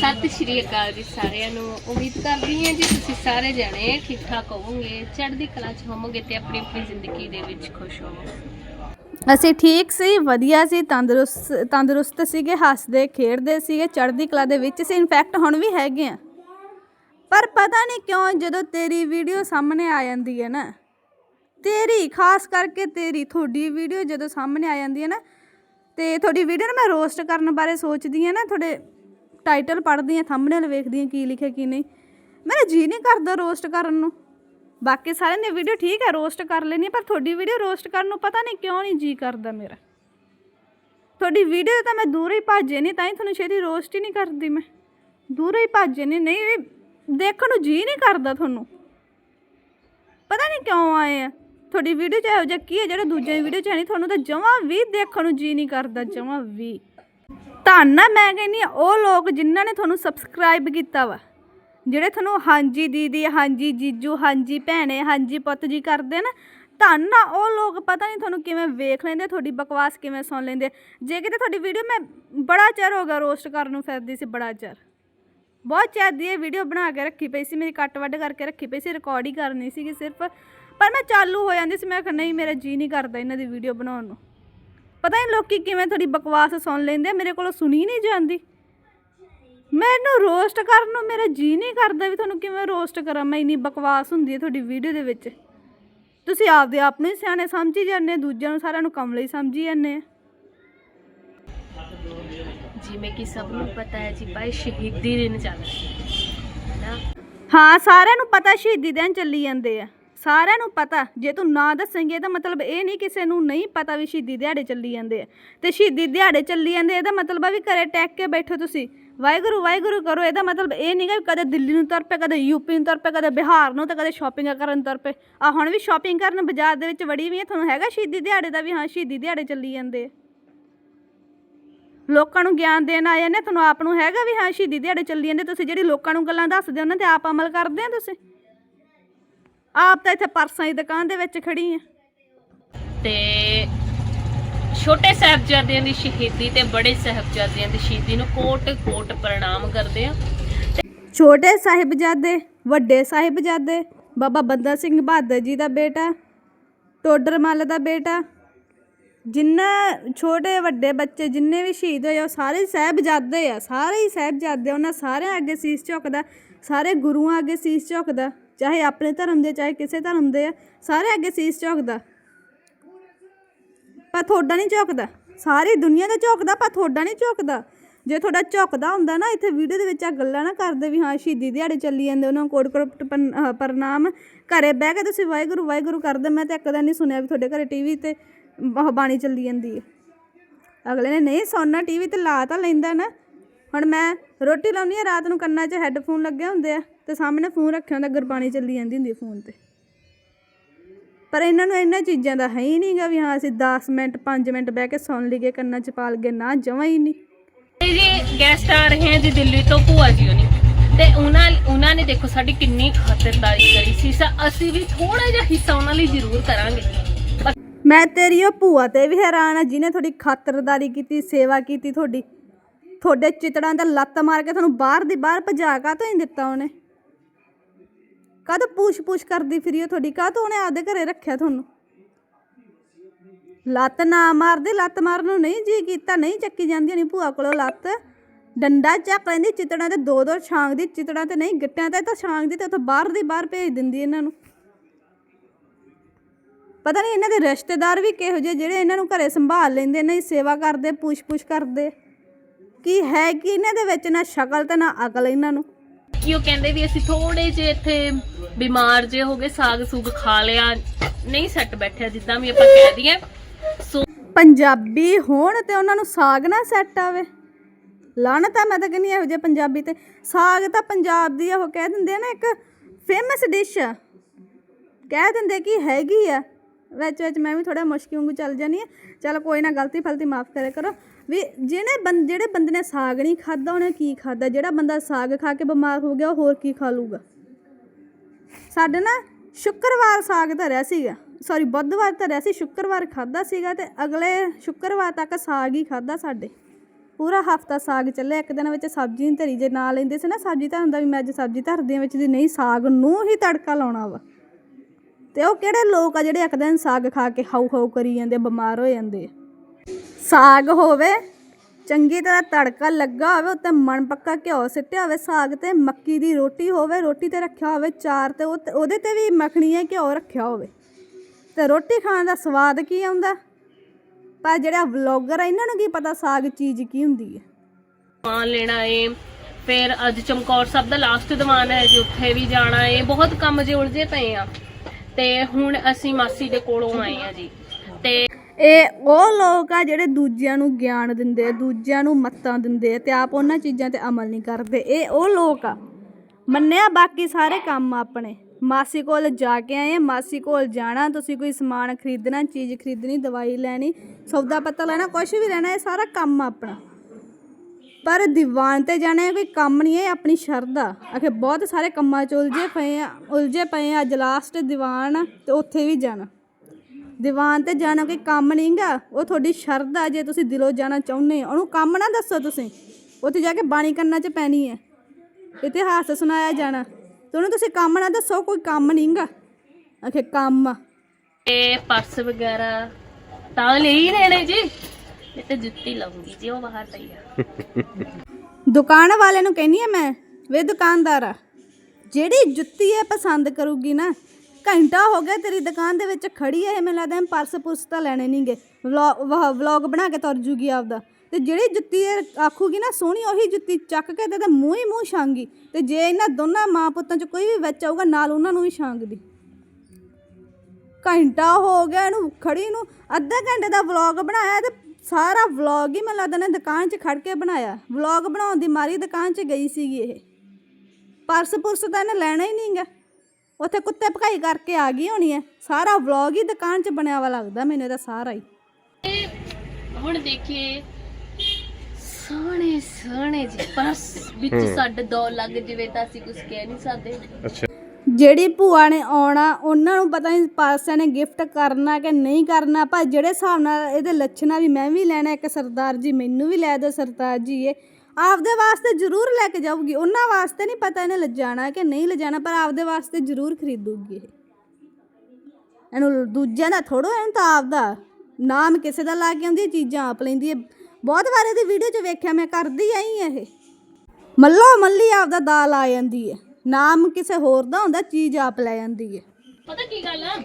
ਸਤਿ ਸ਼੍ਰੀ ਅਕਾਲ ਜੀ ਸਾਰਿਆਂ ਨੂੰ। ਉਮੀਦ ਕਰਦੀ ਹਾਂ ਜੀ ਤੁਸੀਂ ਸਾਰੇ ਜਣੇ ਠੀਕ ਠਾਕ ਹੋਵੋਗੇ, ਚੜ੍ਹਦੀ ਕਲਾ 'ਚ ਹੋਵੋਗੇ ਤੇ ਆਪਣੀ ਆਪਣੀ ਜ਼ਿੰਦਗੀ ਦੇ ਵਿੱਚ ਖੁਸ਼ ਹੋਵੋਗੇ। ਅਸੀਂ ਠੀਕ ਸੀ, ਵਧੀਆ ਸੀ, ਤੰਦਰੁਸਤ ਤੰਦਰੁਸਤ ਸੀਗੇ, ਹੱਸਦੇ, ਖੇਡਦੇ ਸੀਗੇ, ਚੜ੍ਹਦੀ ਕਲਾ ਦੇ ਵਿੱਚ ਸੀ ਇਨਫੈਕਟ ਹੁਣ ਵੀ ਹੈਗੇ ਆ। ਪਰ ਪਤਾ ਨਹੀਂ ਕਿਉਂ ਜਦੋਂ ਤੇਰੀ ਵੀਡੀਓ ਸਾਹਮਣੇ ਆ ਜਾਂਦੀ ਹੈ ਨਾ, ਤੇਰੀ, ਖਾਸ ਕਰਕੇ ਤੇਰੀ, ਤੁਹਾਡੀ ਵੀਡੀਓ ਜਦੋਂ ਸਾਹਮਣੇ ਆ ਜਾਂਦੀ ਹੈ ਨਾ, ਤੇ ਤੁਹਾਡੀ ਵੀਡੀਓ ਨੂੰ ਮੈਂ ਰੋਸਟ ਕਰਨ ਬਾਰੇ ਸੋਚਦੀ ਹਾਂ ਨਾ, ਤੁਹਾਡੇ ਟਾਈਟਲ ਪੜ੍ਹਦੀ ਹਾਂ ਥੰਬਨੇਲ ਵੇਖਦੀ ਹਾਂ ਕੀ ਲਿਖਿਆ ਕੀ ਨਹੀਂ। ਮੇਰਾ ਜੀ ਨਹੀਂ ਕਰਦਾ ਰੋਸਟ ਕਰਨ ਨੂੰ। ਬਾਕੀ ਸਾਰਿਆਂ ਦੀ ਵੀਡੀਓ ਠੀਕ ਹੈ ਰੋਸਟ ਕਰ ਲੈਣੀ ਪਰ ਤੁਹਾਡੀ ਵੀਡੀਓ ਰੋਸਟ ਕਰਨ ਨੂੰ ਪਤਾ ਨਹੀਂ ਕਿਉਂ ਨਹੀਂ ਜੀ ਕਰਦਾ ਮੇਰਾ। ਤੁਹਾਡੀ ਵੀਡੀਓ ਤਾਂ ਮੈਂ ਦੂਰ ਹੀ ਭਾਜੇ ਨਹੀਂ ਤਾਂ ਹੀ ਤੁਹਾਨੂੰ ਛੇਤੀ ਰੋਸਟ ਹੀ ਨਹੀਂ ਕਰਦੀ ਮੈਂ। ਦੂਰ ਹੀ ਭੱਜੇ ਨਹੀਂ ਨਹੀਂ ਵੀ ਦੇਖਣ ਨੂੰ ਜੀ ਨਹੀਂ ਕਰਦਾ ਤੁਹਾਨੂੰ। ਪਤਾ ਨਹੀਂ ਕਿਉਂ ਆਏ ਆ। ਤੁਹਾਡੀ ਵੀਡੀਓ ਚ ਇਹੋ ਜਿਹਾ ਕੀ ਹੈ, ਜਿਹੜਾ ਦੂਜਿਆਂ ਦੀ ਵੀਡੀਓ ਚ ਹੈ ਨਹੀਂ, ਤੁਹਾਨੂੰ ਤਾਂ ਜਮਾਂ ਵੀ ਦੇਖਣ ਨੂੰ ਜੀ ਨਹੀਂ ਕਰਦਾ, ਜਮਾਂ ਵੀ। ਧੰਨ ਆ, ਮੈਂ ਕਹਿੰਦੀ ਆ, ਉਹ ਲੋਕ ਜਿਨ੍ਹਾਂ ਨੇ ਤੁਹਾਨੂੰ ਸਬਸਕ੍ਰਾਈਬ ਕੀਤਾ ਵਾ, ਜਿਹੜੇ ਤੁਹਾਨੂੰ ਹਾਂਜੀ ਦੀਦੀ, ਹਾਂਜੀ ਜੀਜੂ, ਹਾਂਜੀ ਭੈਣੇ, ਹਾਂਜੀ ਪੁੱਤ ਜੀ ਕਰਦੇ ਨਾ, ਧੰਨ ਆ, ਉਹ ਲੋਕ ਪਤਾ ਨਹੀਂ ਤੁਹਾਨੂੰ ਕਿਵੇਂ ਵੇਖ ਲੈਂਦੇ ਤੁਹਾਡੀ ਬਕਵਾਸ ਕਿਵੇਂ ਸੁਣ ਲੈਂਦੇ ਜੇ ਕਿਤੇ ਤੁਹਾਡੀ ਵੀਡੀਓ ਮੈਂ ਬੜਾ ਚਿਰ ਹੋ ਗਿਆ ਰੋਸਟ ਕਰਨ ਨੂੰ ਫਿਰਦੀ ਸੀ, ਬੜਾ ਚਿਰ। ਬਹੁਤ ਚਿਰ ਦੀ ਇਹ ਵੀਡੀਓ ਬਣਾ ਕੇ ਰੱਖੀ ਪਈ ਸੀ, ਮੇਰੀ ਕੱਟ ਵੱਢ ਕਰਕੇ ਰੱਖੀ ਪਈ ਸੀ ਰਿਕਾਰਡ ਹੀ ਕਰਨੀ ਸੀਗੀ ਸਿਰਫ, ਪਰ ਮੈਂ ਚਾਲੂ ਹੋ ਜਾਂਦੀ ਸੀ, ਮੈਂ ਕਿਹਾ ਨਹੀਂ, ਮੇਰਾ ਜੀ ਨਹੀਂ ਕਰਦਾ ਇਹਨਾਂ ਦੀ ਵੀਡੀਓ ਬਣਾਉਣ ਨੂੰ। ਪਤਾ ਨਹੀਂ ਲੋਕੀ ਕਿਵੇਂ ਤੁਹਾਡੀ ਬਕਵਾਸ ਸੁਣ ਲੈਂਦੇ ਮੇਰੇ ਕੋਲੋਂ ਸੁਣੀ ਨਹੀਂ ਜਾਂਦੀ। ਮੈਨੂੰ ਰੋਸਟ ਕਰਨ ਨੂੰ ਮੇਰਾ ਜੀ ਨਹੀਂ ਕਰਦਾ ਵੀ ਤੁਹਾਨੂੰ ਕਿਵੇਂ ਰੋਸਟ ਕਰਾਂ। ਮੈਂ ਇੰਨੀ ਬਕਵਾਸ ਹੁੰਦੀ ਹੈ ਤੁਹਾਡੀ ਵੀਡੀਓ ਦੇ ਵਿੱਚ। ਤੁਸੀਂ ਆਪਦੇ ਆਪ ਨੂੰ ਹੀ ਸਿਆਣੇ ਸਮਝੀ ਜਾਂਦੇ ਦੂਜਿਆਂ ਨੂੰ ਸਾਰਿਆਂ ਨੂੰ ਕਮਲੇ ਹੀ ਸਮਝੀ ਜਾਂਦੇ ਆ। ਜਿਵੇਂ ਕਿ ਸਭ ਨੂੰ ਪਤਾ ਹੈ ਜੀ ਭਾਈ ਸ਼ਹੀਦੀ ਦਿਨ ਚੱਲ ਰਿਹਾ ਹੈ। ਨਾ ਹਾਂ ਸਾਰਿਆਂ ਨੂੰ ਪਤਾ ਸ਼ਹੀਦੀ ਦਿਨ ਚੱਲੀ ਜਾਂਦੇ ਆ। ਸਾਰਿਆਂ ਨੂੰ ਪਤਾ, ਜੇ ਤੂੰ ਨਾ ਦੱਸੇਂਗੇ, ਇਹਦਾ ਮਤਲਬ ਇਹ ਨਹੀਂ ਕਿਸੇ ਨੂੰ ਨਹੀਂ ਪਤਾ ਵੀ ਸ਼ਹੀਦੀ ਦਿਹਾੜੇ ਚੱਲੀ ਜਾਂਦੇ ਆ। ਤੇ ਸ਼ਹੀਦੀ ਦਿਹਾੜੇ ਚੱਲੀ ਜਾਂਦੇ ਇਹਦਾ ਮਤਲਬ ਆ ਵੀ ਘਰੇ ਟੈਕ ਕੇ ਬੈਠੋ ਤੁਸੀਂ। ਵਾਹਿਗੁਰੂ ਵਾਹਿਗੁਰੂ ਕਰੋ, ਇਹਦਾ ਮਤਲਬ ਇਹ ਨਹੀਂਗਾ ਵੀ ਕਦੇ ਦਿੱਲੀ ਨੂੰ ਤੁਰ ਪਏ, ਕਦੇ ਯੂਪੀ ਨੂੰ ਤੁਰ ਪਏ, ਕਦੇ ਬਿਹਾਰ ਨੂੰ ਤੇ ਕਦੇ ਸ਼ਾਪਿੰਗ ਕਰਨ ਤੁਰ ਪਏ। ਆ ਹੁਣ ਵੀ ਸ਼ਾਪਿੰਗ ਕਰਨ ਬਾਜ਼ਾਰ ਦੇ ਵਿੱਚ ਵੜੀ ਵੀ ਹੈ ਤੁਹਾਨੂੰ ਹੈਗਾ ਸ਼ਹੀਦੀ ਦਿਹਾੜੇ ਦਾ ਵੀ? ਹਾਂ, ਸ਼ਹੀਦੀ ਦਿਹਾੜੇ ਚੱਲੀ ਜਾਂਦੇ ਆ। ਲੋਕਾਂ ਨੂੰ ਗਿਆਨ ਦੇਣ ਆਏ ਨੇ, ਤੁਹਾਨੂੰ ਆਪ ਨੂੰ ਹੈਗਾ ਵੀ ਹਾਂ, ਸ਼ਹੀਦੀ ਦਿਹਾੜੇ ਚੱਲੀ ਜਾਂਦੇ। ਤੁਸੀਂ ਜਿਹੜੀ ਲੋਕਾਂ ਨੂੰ ਗੱਲਾਂ ਦੱਸਦੇ ਉਹਨਾਂ ਤੇ ਆਪ ਅਮਲ ਕਰਦੇ ਆ ਤੁਸੀਂ? ਆਪ ਤਾਂ ਇੱਥੇ ਪਰਸਾਂ ਦੀ ਦੁਕਾਨ ਦੇ ਵਿੱਚ ਖੜੀ ਆ। ਤੇ ਛੋਟੇ ਸਾਹਿਬਜ਼ਾਦਿਆਂ ਦੀ ਸ਼ਹੀਦੀ ਤੇ ਬੜੇ ਸਾਹਿਬਜ਼ਾਦਿਆਂ ਦੀ ਸ਼ਹੀਦੀ ਨੂੰ ਕੋਟ ਕੋਟ ਪ੍ਰਣਾਮ ਕਰਦੇ ਆ। ਛੋਟੇ ਸਾਹਿਬਜ਼ਾਦੇ ਵੱਡੇ ਸਾਹਿਬਜ਼ਾਦੇ ਬਾਬਾ ਬੰਦਾ ਸਿੰਘ ਬਹਾਦਰ ਜੀ ਦਾ ਬੇਟਾ ਟੋਡਰ ਮੱਲ ਦਾ ਬੇਟਾ ਜਿੰਨਾ ਛੋਟੇ ਵੱਡੇ ਬੱਚੇ ਜਿੰਨੇ ਵੀ ਸ਼ਹੀਦ ਹੋਏ ਉਹ ਸਾਰੇ ਸਾਹਿਬਜ਼ਾਦੇ ਆ ਸਾਰੇ ਹੀ ਸਾਹਿਬਜ਼ਾਦੇ ਉਹਨਾਂ ਸਾਰਿਆਂ ਅੱਗੇ ਸੀਸ ਝੁਕਦਾ ਸਾਰੇ ਗੁਰੂਆਂ ਅੱਗੇ ਸੀਸ ਝੁਕਦਾ। ਚਾਹੇ ਆਪਣੇ ਧਰਮ ਦੇ, ਚਾਹੇ ਕਿਸੇ ਧਰਮ ਦੇ ਆ, ਸਾਰੇ ਅੱਗੇ ਸੀਸ ਝੁਕਦਾ। ਪਰ ਤੁਹਾਡਾ ਨਹੀਂ ਝੁਕਦਾ। ਸਾਰੀ ਦੁਨੀਆ ਦਾ ਝੁਕਦਾ, ਪਰ ਤੁਹਾਡਾ ਨਹੀਂ ਝੁਕਦਾ। ਜੇ ਤੁਹਾਡਾ ਝੁਕਦਾ ਹੁੰਦਾ ਨਾ, ਇੱਥੇ ਵੀਡੀਓ ਦੇ ਵਿੱਚ ਆ ਗੱਲਾਂ ਨਾ ਕਰਦੇ ਵੀ ਹਾਂ, ਸ਼ਹੀਦੀ ਦਿਹਾੜੇ ਚੱਲੀ ਜਾਂਦੇ, ਉਹਨਾਂ ਨੂੰ ਕੋਟ ਕੋਟ ਪ੍ਰਣਾਮ। ਘਰੇ ਬਹਿ ਕੇ ਤੁਸੀਂ ਵਾਹਿਗੁਰੂ ਵਾਹਿਗੁਰੂ ਕਰਦੇ, ਮੈਂ ਤਾਂ ਇੱਕ ਦਿਨ ਨਹੀਂ ਸੁਣਿਆ ਵੀ ਤੁਹਾਡੇ ਘਰੇ ਟੀਵੀ ਤੇ ਬਾਣੀ ਚੱਲੀ ਜਾਂਦੀ ਹੈ। ਅਗਲੇ ਨੇ ਨਹੀਂ ਸੁਣਨਾ ਟੀਵੀ ਤੇ ਲਾ ਤਾਂ ਲੈਂਦਾ ਨਾ। ਹੁਣ ਮੈਂ ਰੋਟੀ ਲਾਉਣੀ ਆ ਰਾਤ ਨੂੰ ਕੰਨਾਂ 'ਚ ਹੈੱਡਫੋਨ ਲੱਗੇ ਹੁੰਦੇ ਆ। ਤੇ ਸਾਹਮਣੇ ਫੋਨ ਰੱਖਿਆ ਹੁੰਦਾ ਗੁਰਬਾਣੀ ਚੱਲੀ ਜਾਂਦੀ ਹੁੰਦੀ ਫੋਨ ਤੇ। ਪਰ ਇਹਨਾਂ ਨੂੰ ਇਹਨਾਂ ਚੀਜ਼ਾਂ ਦਾ ਹੈ ਹੀ ਨਹੀਂਗਾ ਵੀ ਹਾਂ ਅਸੀਂ 10 ਮਿੰਟ 5 ਮਿੰਟ ਬਹਿ ਕੇ ਸੁਣ ਲਈਏ ਕੰਨਾਂ 'ਚ ਪਾ ਲਈਏ ਨਾ ਜਮਾਂ ਹੀ ਨਹੀਂ। ਜੀ ਗੈਸਟ ਆ ਰਹੇ ਹਨ ਜੀ ਦਿੱਲੀ ਤੋਂ ਭੂਆ ਜੀ ਹੋਣੀ। ਤੇ ਉਹਨਾਂ ਉਹਨਾਂ ਨੇ ਦੇਖੋ ਸਾਡੀ ਕਿੰਨੀ ਖਾਤਰਦਾਰੀ ਕਰੀ ਸੀ। ਸਾ ਅਸੀਂ ਵੀ ਥੋੜਾ ਜਿਹਾ ਹਿੱਸਾ ਉਹਨਾਂ ਲਈ ਜ਼ਰੂਰ ਕਰਾਂਗੇ। ਮੈਂ ਤੇਰੀ ਉਹ ਭੂਆ ਤੇ ਵੀ ਹੈਰਾਨ ਆ ਜਿਹਨੇ ਤੁਹਾਡੀ ਖਾਤਰਦਾਰੀ ਕੀਤੀ ਸੇਵਾ ਕੀਤੀ ਤੁਹਾਡੀ। ਤੁਹਾਡੇ ਚਿਤੜਾਂ ਤੇ ਲੱਤ ਮਾਰ ਕੇ ਤੁਹਾਨੂੰ ਬਾਹਰ ਦੀ ਬਾਹਰ ਭਜਾ ਕਾ ਤੋਂ ਹੀ ਦਿੱਤਾ ਉਹਨੇ? ਕਾਹਤੋਂ ਪੂਛ ਪੂਛ ਕਰਦੀ ਫਿਰੀ ਉਹ ਤੁਹਾਡੀ? ਕਾਹਤੋਂ ਉਹਨੇ ਆਪਦੇ ਘਰੇ ਰੱਖਿਆ ਤੁਹਾਨੂੰ? ਲੱਤ ਨਾ ਮਾਰਦੇ, ਲੱਤ ਮਾਰਨ ਨੂੰ ਨਹੀਂ ਜੀ ਕੀਤਾ, ਨਹੀਂ ਚੱਕੀ ਜਾਂਦੀ ਨਹੀਂ ਭੂਆ ਕੋਲੋਂ ਲੱਤ। ਡੰਡਾ ਚੱਕ ਲੈਂਦੀ, ਚਿਤੜਾਂ ਤੇ ਦੋ ਦੋ ਛਾਂਗ ਦੀ, ਚਿਤੜਾਂ ਤੇ ਨਹੀਂ, ਗਿੱਟਿਆਂ ਤੇ ਤਾਂ ਛਾਂਗ ਦੀ ਤੇ ਉੱਥੇ ਬਾਹਰ ਦੀ ਬਾਹਰ ਭੇਜ ਦਿੰਦੀ ਇਹਨਾਂ ਨੂੰ। ਪਤਾ ਨਹੀਂ ਇਹਨਾਂ ਦੇ ਰਿਸ਼ਤੇਦਾਰ ਵੀ ਕਿਹੋ ਜਿਹੇ ਜਿਹੜੇ ਇਹਨਾਂ ਨੂੰ ਘਰੇ ਸੰਭਾਲ ਲੈਂਦੇ, ਇਹਨਾਂ ਦੀ ਸੇਵਾ ਕਰਦੇ ਪੁੱਛ-ਪੁੱਛ ਕਰਦੇ। ਕੀ ਹੈ ਕਿ ਇਹਨਾਂ ਦੇ ਵਿੱਚ? ਨਾ ਸ਼ਕਲ ਤੇ ਨਾ ਅਕਲ ਇਹਨਾਂ ਨੂੰ। ਕਿ ਉਹ ਕਹਿੰਦੇ ਵੀ ਅਸੀਂ ਥੋੜੇ ਜਿਹੇ ਇੱਥੇ ਬਿਮਾਰ ਜੇ ਹੋ ਗਏ, ਸਾਗ ਸੁਗ ਖਾ ਲਿਆ, ਨਹੀਂ ਸੈੱਟ ਬੈਠਿਆ ਜਿੱਦਾਂ ਵੀ ਆਪਾਂ ਕਹਿ ਦਈਏ। ਸੋ ਪੰਜਾਬੀ ਹੋਣ ਤੇ ਉਹਨਾਂ ਨੂੰ ਸਾਗ ਨਾ ਸੈੱਟ ਆਵੇ। ਲਾਹਨਤ ਆ, ਮੈਂ ਤਾਂ ਕਹਿੰਦੀ ਇਹੋ ਜਿਹੇ ਪੰਜਾਬੀ ਤੇ। ਸਾਗ ਤਾਂ ਪੰਜਾਬ ਦੀ ਉਹ ਕਹਿ ਦਿੰਦੇ ਆ ਨਾ ਇੱਕ ਫੇਮਸ ਡਿਸ਼ ਆ। ਕਹਿ ਦਿੰਦੇ ਕਿ ਹੈਗੀ ਆ। ਵਿੱਚ ਵਿੱਚ ਮੈਂ ਵੀ ਥੋੜਾ ਮੁਸ਼ਕਿਲ ਵਾਂਗੂ ਚੱਲ ਜਾਨੀ ਆ ਚਲ ਕੋਈ ਨਾ ਗਲਤੀ ਫਲਤੀ ਮਾਫ ਕਰੇ ਕਰੋ। ਵੀ ਜਿਹਨੇ ਬੰਦ ਜਿਹੜੇ ਬੰਦੇ ਨੇ ਸਾਗ ਨਹੀਂ ਖਾਦਾ ਉਹਨੇ ਕੀ ਖਾਦਾ ਜਿਹੜਾ ਬੰਦਾ ਸਾਗ ਖਾ ਕੇ ਬਿਮਾਰ ਹੋ ਗਿਆ, ਉਹ ਹੋਰ ਕੀ ਖਾ ਲੂਗਾ ਸਾਡੇ ਨਾ ਸ਼ੁੱਕਰਵਾਰ ਸਾਗ ਧਰਿਆ ਸੀਗਾ। ਸੌਰੀ ਬੁੱਧਵਾਰ ਧਰਿਆ ਸੀ, ਸ਼ੁੱਕਰਵਾਰ ਖਾਦਾ ਸੀਗਾ ਤੇ ਅਗਲੇ ਸ਼ੁੱਕਰਵਾਰ ਤੱਕ ਸਾਗ ਹੀ ਖਾਦਾ ਸਾਡੇ। ਪੂਰਾ ਹਫਤਾ ਸਾਗ ਚੱਲਿਆ, ਇੱਕ ਦਿਨ ਵਿੱਚ ਸਬਜ਼ੀ ਨਹੀਂ ਧਰੀ। ਜੇ ਨਾ ਲੈਂਦੇ ਸੀ ਨਾ ਸਬਜ਼ੀ ਧਰਨ ਦਾ ਵੀ ਮੈਂ ਅੱਜ ਸਬਜ਼ੀ ਧਰਦੀ ਹਾਂ ਵਿੱਚ ਦੀ ਨਹੀਂ, ਸਾਗ ਨੂੰ ਹੀ ਤੜਕਾ ਲਾਉਣਾ ਵਾ। ਤੇ ਉਹ ਕਿਹੜੇ ਲੋਕ ਆ ਜਿਹੜੇ ਇੱਕ ਦਿਨ ਸਾਗ ਖਾ ਕੇ ਹਾਊ ਹਾਊ ਕਰੀ ਜਾਂਦੇ ਬਿਮਾਰ ਹੋ ਜਾਂਦੇ ਆ? ਸਾਗ ਹੋਵੇ, ਚੰਗੀ ਤਰ੍ਹਾਂ ਤੜਕਾ ਲੱਗਾ ਹੋਵੇ, ਉੱਤੇ ਮਣ ਪੱਕਾ ਘਿਓ ਸਿੱਟਿਆ ਹੋਵੇ ਸਾਗ ਤੇ, ਮੱਕੀ ਦੀ ਰੋਟੀ ਹੋਵੇ, ਰੋਟੀ ਤੇ ਰੱਖਿਆ ਹੋਵੇ ਚਾਰ ਤੇ ਉਹਦੇ ਤੇ ਵੀ ਮੱਖਣੀ ਹੈ ਘਿਓ ਰੱਖਿਆ ਹੋਵੇ। ਤੇ ਰੋਟੀ ਖਾਣ ਦਾ ਸਵਾਦ ਕੀ ਆਉਂਦਾ? ਪਰ ਜਿਹੜਾ ਵਲੌਗਰ ਆ, ਇਹਨਾਂ ਨੂੰ ਕੀ ਪਤਾ ਸਾਗ ਚੀਜ਼ ਕੀ ਹੁੰਦੀ ਹੈ? ਸਮਾਨ ਲੈਣਾ ਏ, ਫਿਰ ਅੱਜ ਚਮਕੌਰ ਸਾਹਿਬ ਦਾ ਲਾਸਟ ਦੀਵਾਨ ਹੈ ਜੀ, ਉੱਥੇ ਵੀ ਜਾਣਾ ਏ। ਬਹੁਤ ਕੰਮ ਜੇ ਉਲਝੇ ਪਏ ਆ। ਤੇ ਹੁਣ ਅਸੀਂ ਮਾਸੀ ਦੇ ਕੋਲੋਂ ਆਏ ਆ ਜੀ। ਇਹ ਉਹ ਲੋਕ ਆ ਜਿਹੜੇ ਦੂਜਿਆਂ ਨੂੰ ਗਿਆਨ ਦਿੰਦੇ ਆ ਦੂਜਿਆਂ ਨੂੰ ਮੱਤਾਂ ਦਿੰਦੇ ਆ ਤੇ ਆਪ ਉਹਨਾਂ ਚੀਜ਼ਾਂ ਤੇ ਅਮਲ ਨਹੀਂ ਕਰਦੇ। ਇਹ ਉਹ ਲੋਕ ਆ। ਮੰਨਿਆ ਬਾਕੀ ਸਾਰੇ ਕੰਮ ਆਪਣੇ। ਮਾਸੀ ਕੋਲ ਜਾ ਕੇ ਆਏ ਆ, ਮਾਸੀ ਕੋਲ ਜਾਣਾ ਤੁਸੀਂ ਕੋਈ ਸਮਾਨ ਖਰੀਦਣਾ ਚੀਜ਼ ਖਰੀਦਣੀ ਦਵਾਈ ਲੈਣੀ ਸੌਦਾ ਪੱਤਾ ਲੈਣਾ ਕੁਝ ਵੀ ਲੈਣਾ ਇਹ ਸਾਰਾ ਕੰਮ ਆਪਣਾ। ਪਰ ਦੀਵਾਨ ਤੇ ਜਾਣਾ ਇਹ ਕੋਈ ਕੰਮ ਨਹੀਂ ਹੈ ਇਹ ਆਪਣੀ ਸ਼ਰਧਾ। ਆਖੇ ਬਹੁਤ ਸਾਰੇ ਕੰਮਾਂ ਚ ਉਲਝੇ ਪਏ ਆ ਉਲਝੇ ਪਏ ਆ ਅੱਜ ਲਾਸਟ ਦੀਵਾਨ ਆ ਤੇ ਉੱਥੇ ਵੀ ਜਾਣਾ। ਦੀਵਾਨ ਤੇ ਜਾਣਾ ਕੋਈ ਕੰਮ ਨਹੀਂਗਾ। ਉਹ ਤੁਹਾਡੀ ਸ਼ਰਧਾ ਜੇ ਤੁਸੀਂ ਦਿਲੋਂ ਜਾਣਾ ਚਾਹੁੰਦੇ ਹੋ। ਉਹਨੂੰ ਕੰਮ ਨਾ ਦੱਸੋ ਤੁਸੀਂ। ਉੱਥੇ ਜਾ ਕੇ ਬਾਣੀ ਕਰਨਾ ਚ ਪੈਣੀ ਹੈ। ਇਤਿਹਾਸ ਸੁਣਾਇਆ ਜਾਣਾ। ਤੇ ਉਹਨੂੰ ਤੁਸੀਂ ਕੰਮ ਨਾ ਦੱਸੋ ਕੋਈ ਕੰਮ ਨਹੀਂਗਾ। ਆਖੇ ਕੰਮ ਤੇ ਪਰਸ ਵਗੈਰਾ ਤਾਂ ਲੈ ਹੀ ਲੈਣੇ ਜੀ। ਇਹ ਤੇ ਜੁੱਤੀ ਲਾਉਂਗੀ ਜੀ ਉਹ ਬਾਹਰ ਪਈ ਆ। ਦੁਕਾਨ ਵਾਲੇ ਨੂੰ ਕਹਿੰਨੀ ਆ ਮੈਂ ਵੇ ਦੁਕਾਨਦਾਰਾ ਜਿਹੜੀ ਜੁੱਤੀ ਇਹ ਪਸੰਦ ਕਰੂਗੀ ਨਾ ਘੰਟਾ ਹੋ ਗਿਆ ਤੇਰੀ ਦੁਕਾਨ ਦੇ ਵਿੱਚ ਖੜੀ ਹੈ ਇਹ ਮੈਨੂੰ ਲੱਗਦਾ ਪਰਸ ਪੁਰਸ ਤਾਂ ਲੈਣੇ ਨਹੀਂਗੇ ਵਲੌਗ ਬਣਾ ਕੇ ਤੁਰ ਜੂਗੀ ਆਪਦਾ। ਤੇ ਜਿਹੜੀ ਜੁੱਤੀ ਇਹ ਆਖੂਗੀ ਨਾ ਸੋਹਣੀ, ਉਹੀ ਜੁੱਤੀ ਚੱਕ ਕੇ ਤੇ ਇਹਦੇ ਮੂੰਹ ਹੀ ਮੂੰਹ ਛਾਂਗੀ। ਤੇ ਜੇ ਇਹਨਾਂ ਦੋਨਾਂ ਮਾਂ ਪੁੱਤਾਂ ਚ ਕੋਈ ਵੀ ਵਿੱਚ ਆਊਗਾ, ਨਾਲ ਉਹਨਾਂ ਨੂੰ ਵੀ ਛਾਂਗਦੀ। ਘੰਟਾ ਹੋ ਗਿਆ ਇਹਨੂੰ ਖੜੀ ਨੂੰ, ਅੱਧੇ ਘੰਟੇ ਦਾ ਵਲੌਗ ਬਣਾਇਆ ਤੇ ਸਾਰਾ ਵਲੌਗ ਹੀ ਮੈਨੂੰ ਲੱਗਦਾ ਨੇ ਦੁਕਾਨ 'ਚ ਖੜ ਕੇ ਬਣਾਇਆ। ਵਲੌਗ ਬਣਾਉਣ ਦੀ ਮਾਰੀ ਦੁਕਾਨ 'ਚ ਗਈ ਸੀਗੀ ਇਹ। ਪਰਸ ਪੁਰਸ ਤਾਂ ਇਹਨੇ ਲੈਣਾ ਹੀ ਨਹੀਂਗਾ ਉੱਥੇ ਕੁੱਤੇ ਭਕਾਈ ਕਰਕੇ ਆ ਗਈ ਹੋਣੀ ਹੈ ਸਾਰਾ ਵਲੌਗ ਹੀ ਦੁਕਾਨ 'ਚ ਬਣਿਆ ਵਾ ਲੱਗਦਾ ਮੈਨੂੰ ਇਹਦਾ ਸਾਰਾ ਹੀ। ਤੇ ਹੁਣ ਦੇਖੀਏ। ਸੋਹਣੇ ਸੋਹਣੇ ਜੀ। ਪਰਸ ਵਿੱਚ ਸਾਡੇ ਦੋ ਲੱਗ ਜਵੇ ਤਾਂ ਅਸੀਂ ਕੁਝ ਕਹਿ ਨਹੀਂ ਸਕਦੇ। ਜਿਹੜੀ ਭੂਆ ਨੇ ਆਉਣਾ ਉਹਨਾਂ ਨੂੰ ਪਤਾ ਨਹੀਂ ਪਾਸਿਆਂ ਨੇ ਗਿਫਟ ਕਰਨਾ ਕਿ ਨਹੀਂ ਕਰਨਾ ਪਰ ਜਿਹੜੇ ਹਿਸਾਬ ਨਾਲ ਇਹਦੇ ਲੱਛਣਾ ਵੀ ਮੈਂ ਵੀ ਲੈਣਾ ਇੱਕ ਸਰਦਾਰ ਜੀ ਮੈਨੂੰ ਵੀ ਲੈ ਦਿਓ ਸਰਦਾਰ ਜੀ ਇਹ। ਆਪਦੇ ਵਾਸਤੇ ਜ਼ਰੂਰ ਲੈ ਕੇ ਜਾਊਗੀ। ਉਹਨਾਂ ਵਾਸਤੇ ਨਹੀਂ ਪਤਾ ਇਹਨੇ ਲਿਜਾਣਾ ਕਿ ਨਹੀਂ ਲਿਜਾਣਾ ਪਰ ਆਪਦੇ ਵਾਸਤੇ ਜ਼ਰੂਰ ਖਰੀਦੂਗੀ ਇਹ। ਇਹਨੂੰ ਦੂਜਿਆਂ ਦਾ ਥੋੜੋ ਇਹਨੂੰ ਤਾਂ ਆਪਦਾ ਨਾਮ ਕਿਸੇ ਦਾ ਲਾ ਕੇ ਆਉਂਦੀ ਹੈ ਚੀਜ਼ਾਂ ਆਪ ਲੈਂਦੀ ਹੈ। ਬਹੁਤ ਵਾਰ ਇਹਦੀ ਵੀਡੀਓ 'ਚ ਵੇਖਿਆ ਮੈਂ ਕਰਦੀ ਆਈ ਹਾਂ ਇਹ। ਮੱਲੋ ਮੱਲੀ ਆਪਦਾ ਦਾ ਲਾ ਜਾਂਦੀ ਹੈ। ਨਾਮ ਕਿਸੇ ਹੋਰ ਦਾ ਹੁੰਦਾ ਚੀਜ਼ ਆਪ ਲੈ ਜਾਂਦੀ ਹੈ। ਪਤਾ ਕੀ ਗੱਲ ਆ?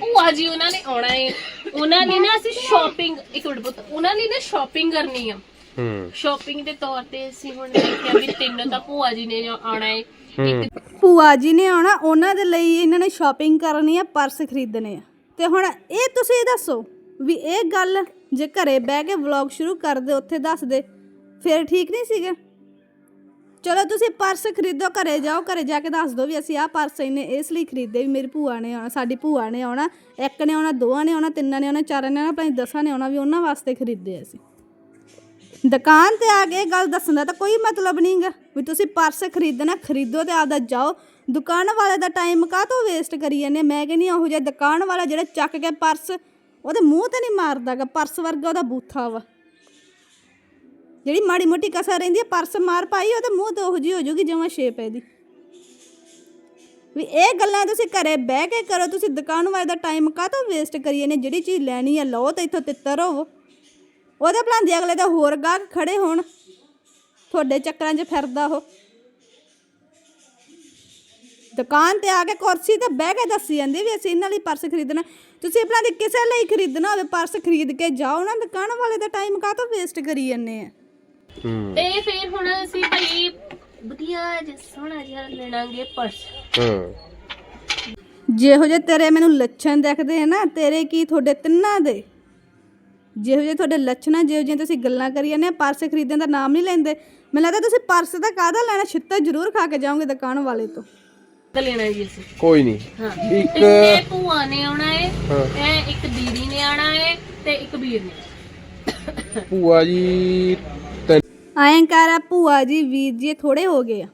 ਭੂਆ ਜੀ ਉਹਨਾਂ ਨੇ ਆਉਣਾ ਏ। ਉਹਨਾਂ ਨੇ ਨਾ ਅਸੀਂ ਸ਼ਾਪਿੰਗ ਇੱਕ ਮਿੰਟ ਪੁੱਤ ਉਹਨਾਂ ਨੇ ਨਾ ਸ਼ਾਪਿੰਗ ਕਰਨੀ ਆ। ਹੂੰ ਸ਼ਾਪਿੰਗ ਦੇ ਤੌਰ ਤੇ ਅਸੀਂ ਹੁਣ ਦੇਖਿਆ ਵੀ ਤਿੰਨ ਤਾਂ ਭੂਆ ਜੀ ਨੇ ਆਉਣਾ ਏ। ਇੱਕ ਭੂਆ ਜੀ ਨੇ ਆਉਣਾ ਉਹਨਾਂ ਦੇ ਲਈ ਇਹਨਾਂ ਨੇ ਸ਼ਾਪਿੰਗ ਕਰਨੀ ਆ ਪਰਸ ਖਰੀਦਣੇ ਆ। ਤੇ ਹੁਣ ਇਹ ਤੁਸੀਂ ਦੱਸੋ ਵੀ ਇਹ ਗੱਲ ਜੇ ਘਰੇ ਬਹਿ ਕੇ ਵਲੌਗ ਸ਼ੁਰੂ ਕਰਦੇ ਉੱਥੇ ਦੱਸਦੇ ਫਿਰ ਠੀਕ ਨਹੀਂ ਸੀਗਾ? ਚਲੋ ਤੁਸੀਂ ਪਰਸ ਖਰੀਦੋ ਘਰੇ ਜਾਓ ਘਰੇ ਜਾ ਕੇ ਦੱਸ ਦਿਓ ਵੀ ਅਸੀਂ ਆਹ ਪਰਸ ਇਹਨੇ ਇਸ ਲਈ ਖਰੀਦੇ ਵੀ ਮੇਰੀ ਭੂਆ ਨੇ ਆਉਣਾ ਸਾਡੀ ਭੂਆ ਨੇ ਆਉਣਾ ਇੱਕ ਨੇ ਆਉਣਾ ਦੋਆਂ ਨੇ ਆਉਣਾ ਤਿੰਨਾਂ ਨੇ ਆਉਣਾ ਚਾਰਾਂ ਨੇ ਆਉਣਾ ਭਾਵੇਂ ਦਸਾਂ ਨੇ ਆਉਣਾ ਵੀ ਉਹਨਾਂ ਵਾਸਤੇ ਖਰੀਦੇ ਅਸੀਂ। ਦੁਕਾਨ ਤੇ ਆ ਕੇ ਇਹ ਗੱਲ ਦੱਸਣ ਦਾ ਤਾਂ ਕੋਈ ਮਤਲਬ ਨਹੀਂਗਾ ਵੀ ਤੁਸੀਂ ਪਰਸ ਖਰੀਦਣਾ, ਖਰੀਦੋ ਤੇ ਆਪਦਾ ਜਾਓ। ਦੁਕਾਨ ਵਾਲੇ ਦਾ ਟਾਈਮ ਕਾਹਤੋਂ ਵੇਸਟ ਕਰੀ ਜਾਂਦੇ ਮੈਂ ਕਹਿੰਦੀ ਉਹ ਜਿਹਾ ਦੁਕਾਨ ਵਾਲਾ ਜਿਹੜਾ ਚੱਕ ਕੇ ਪਰਸ, ਉਹਦੇ ਮੂੰਹ ਤੇ ਨਹੀਂ ਮਾਰਦਾਗਾ, ਪਰਸ ਵਰਗਾ ਉਹਦਾ ਬੂਥਾ ਵਾ। ਜਿਹੜੀ ਮਾੜੀ ਮੋਟੀ ਕਸਰ ਰਹਿੰਦੀ ਹੈ ਪਰਸ ਮਾਰ ਪਾਈ, ਉਹਦੇ ਮੂੰਹ ਤੇ ਉਹੋ ਜਿਹੀ ਹੋ ਜਾਊਗੀ ਜਿਵੇਂ ਸ਼ੇਪ ਦੀ ਵੀ ਇਹ ਗੱਲਾਂ ਤੁਸੀਂ ਘਰੇ ਬਹਿ ਕੇ ਕਰੋ, ਤੁਸੀਂ ਦੁਕਾਨ ਵਾਲੇ ਦਾ ਟਾਈਮ ਕਾਹਤੋਂ ਵੇਸਟ ਕਰੀ ਜਾਂਦੇ ਜਿਹੜੀ ਚੀਜ਼ ਲੈਣੀ ਹੈ ਲਓ ਤੇ ਇੱਥੋਂ ਤਿੱਤਰ ਹੋਵੋ। ਉਹਦੇ ਭਲਾਂਦੇ ਅਗਲੇ ਦੇ ਹੋਰ ਗਾਹਕ ਖੜੇ ਹੋਣ। ਤੁਹਾਡੇ ਚੱਕਰਾਂ 'ਚ ਫਿਰਦਾ ਉਹ। ਦੁਕਾਨ ਤੇ ਆ ਕੇ ਕੁਰਸੀ ਤੇ ਬਹਿ ਕੇ ਦੱਸੀ ਜਾਂਦੀ ਵੀ ਅਸੀਂ ਇਹਨਾਂ ਲਈ ਪਰਸ ਖਰੀਦਣਾ। ਤੁਸੀਂ ਆਪਣਾ ਦੀ ਕਿਸੇ ਲਈ ਖਰੀਦਣਾ ਹੋਵੇ ਪਰਸ ਖਰੀਦ ਕੇ ਜਾਓ। ਨਾ ਦੁਕਾਨ ਵਾਲੇ ਦਾ ਟਾਈਮ ਕਾਹਤੋਂ ਵੇਸਟ ਕਰੀ ਜਾਂਦੇ ਆ? ਹੂੰ। ਤੇ ਫਿਰ ਹੁਣ ਅਸੀਂ ਭਾਈ ਵਧੀਆ ਜਿਹਾ ਸੋਹਣਾ ਜਿਹਾ ਲੈਣਾਗੇ ਪਰਸ। ਹੂੰ। ਜਿਹੋ ਜਿਹੇ ਤੇਰੇ ਮੈਨੂੰ ਲੱਛਣ ਦਿਖਦੇ ਆ ਨਾ ਤੇਰੇ ਕੀ ਤੁਹਾਡੇ ਤਿੰਨਾਂ ਦੇ? ਜਿਹੋ ਜਿਹੇ ਤੁਹਾਡੇ ਲੱਛਣ ਆ ਜਿਹੋ ਜਿਹੀਆਂ ਤੁਸੀਂ ਗੱਲਾਂ ਕਰੀ ਜਾਂਦੇ ਆ ਪਰਸ ਖਰੀਦਣ ਦਾ ਨਾਮ ਨਹੀਂ ਲੈਂਦੇ। ਮੈਨੂੰ ਲੱਗਦਾ ਤੁਸੀਂ ਪਰਸ ਦਾ ਕਾਹਦਾ ਲੈਣਾ ਛਿੱਤਰ ਜ਼ਰੂਰ ਖਾ ਕੇ ਜਾਓਗੇ ਦੁਕਾਨ ਵਾਲੇ ਤੋਂ। ਲੈਣਾ ਜੀ ਅਸੀਂ? ਕੋਈ ਨਹੀਂ। ਹਾਂ। ਇੱਕ ਤਿੰਨੇ ਭੂਆ ਨੇ ਆਉਣਾ ਹੈ ਹਾਂ। ਇਹ ਇੱਕ ਦੀਦੀ ਨੇ ਆਉਣਾ ਹੈ ਤੇ ਇੱਕ ਵੀਰ ਨੇ। ਭੂਆ ਜੀ ਤਿੰਨ ਐਂ ਕਰ ਆ ਭੂਆ ਜੀ ਵੀਰ ਜੀ ਥੋੜੇ ਹੋ ਗਏ ਆ।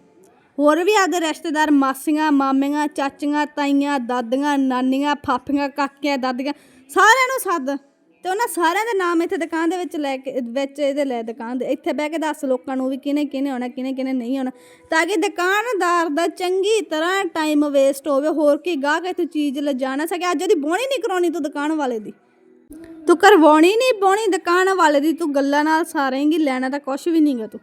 ਹੋਰ ਵੀ ਆਦੇ ਰਿਸ਼ਤੇਦਾਰ ਮਾਸੀਆਂ ਮਾਮੀਆਂ ਚਾਚੀਆਂ ਤਾਈਆਂ ਦਾਦੀਆਂ ਨਾਨੀਆਂ ਫਾਫੀਆਂ ਕਾਕੀਆਂ ਦਾਦੀਆਂ ਸਾਰਿਆਂ ਨੂੰ ਸੱਦ। ਤੇ ਉਹਨਾਂ ਸਾਰਿਆਂ ਦੇ ਨਾਮ ਇੱਥੇ ਦੁਕਾਨ ਦੇ ਵਿੱਚ ਲੈ ਕੇ, ਵਿੱਚ ਇਹਦੇ ਲੈ ਦੁਕਾਨ ਦੇ, ਇੱਥੇ ਬਹਿ ਕੇ ਦੱਸ ਲੋਕਾਂ ਨੂੰ ਵੀ ਕਿਹਨੇ ਕਿਹਨੇ ਆਉਣਾ, ਕਿਹਨੇ ਕਿਹਨੇ ਨਹੀਂ ਆਉਣਾ, ਤਾਂ ਕਿ ਦੁਕਾਨਦਾਰ ਦਾ ਚੰਗੀ ਤਰ੍ਹਾਂ ਟਾਈਮ ਵੇਸਟ ਹੋਵੇ, ਹੋਰ ਕੀ ਗਾਹਕ ਇੱਥੇ ਚੀਜ਼ ਲਿਜਾ ਨਾ ਸਕੇ। ਅੱਜ ਉਹਦੀ ਬੋਣੀ ਨਹੀਂ ਕਰਾਉਣੀ ਤੂੰ ਦੁਕਾਨ ਵਾਲੇ ਦੀ। ਤੂੰ ਕਰਵਾਉਣੀ ਨਹੀਂ ਬੋਣੀ ਦੁਕਾਨ ਵਾਲੇ ਦੀ, ਤੂੰ ਗੱਲਾਂ ਨਾਲ ਸਾਰੇਂਗੀ, ਲੈਣਾ ਤਾਂ ਕੁਝ ਵੀ ਨਹੀਂਗਾ ਤੂੰ।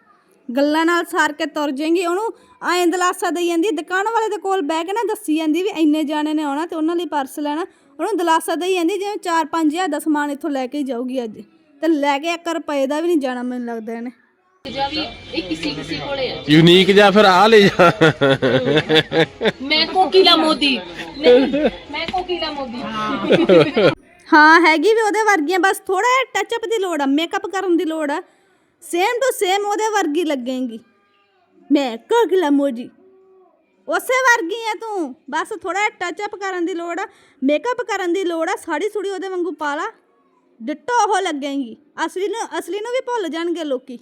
ਗੱਲਾਂ ਨਾਲ ਸਾਰ ਕੇ ਤੁਰ ਜਾਏਗੀ, ਉਹਨੂੰ ਐਂ ਦਲਾਸਾ ਦੇਈ ਜਾਂਦੀ, ਦੁਕਾਨ ਵਾਲੇ ਦੇ ਕੋਲ ਬਹਿ ਕੇ ਨਾ ਦੱਸੀ ਜਾਂਦੀ ਵੀ ਇੰਨੇ ਜਾਣੇ ਨੇ ਆਉਣਾ ਤੇ ਉਹਨਾਂ ਲਈ ਪਰਸ ਲੈਣਾ। ਉਹਨੂੰ ਦਲਾਸਾ ਦੇਈ ਜਾਂਦੀ ਜਿਵੇਂ 4-5000 ਦਾ ਸਮਾਨ ਇੱਥੋਂ ਲੈ ਕੇ ਜਾਊਗੀ ਅੱਜ। ਤੇ ਲੈ ਕੇ 1 ਰੁਪਏ ਦਾ ਵੀ ਨਹੀਂ ਜਾਣਾ ਮੈਨੂੰ ਲੱਗਦਾ ਇਹਨੇ। ਜਾਂ ਵੀ ਇਹ ਕਿਸੇ ਕਿਸੇ ਕੋਲੇ ਆ। ਯੂਨੀਕ ਜਾਂ ਫਿਰ ਆ ਲੈ ਜਾ। ਮੈਂ ਕੋਕਿਲਾ ਮੋਦੀ। ਨਹੀਂ ਮੈਂ ਕੋਕਿਲਾ ਮੋਦੀ। ਹਾਂ ਹੈਗੀ ਵੀ ਉਹਦੇ ਵਰਗੀਆਂ ਬਸ ਥੋੜਾ ਜਿਹਾ ਟੱਚ ਅਪ ਦੀ ਲੋੜ ਆ ਮੇਕਅਪ ਕਰਨ ਦੀ ਲੋੜ ਆ। ਸੇਮ ਟੂ ਸੇਮ ਉਹਦੇ ਵਰਗੀ ਲੱਗੇਂਗੀ। ਮੈਂ ਕੋਕਿਲਾ ਮੋਜੀ ਉਸੇ ਵਰਗੀ ਆ ਤੂੰ। ਬਸ ਥੋੜਾ ਜਿਹਾ ਟੱਚ ਅਪ ਕਰਨ ਦੀ ਲੋੜ ਆ। ਮੇਕਅਪ ਕਰਨ ਦੀ ਲੋੜ ਆ ਸਾੜੀ ਸੁੜੀ ਉਹਦੇ ਵਾਂਗੂ ਪਾ ਲਾ। ਡਿੱਟੋ ਉਹ ਲੱਗੇਂਗੀ ਅਸਲੀ ਨੂੰ ਅਸਲੀ ਨੂੰ ਵੀ ਭੁੱਲ ਜਾਣਗੇ ਲੋਕੀ।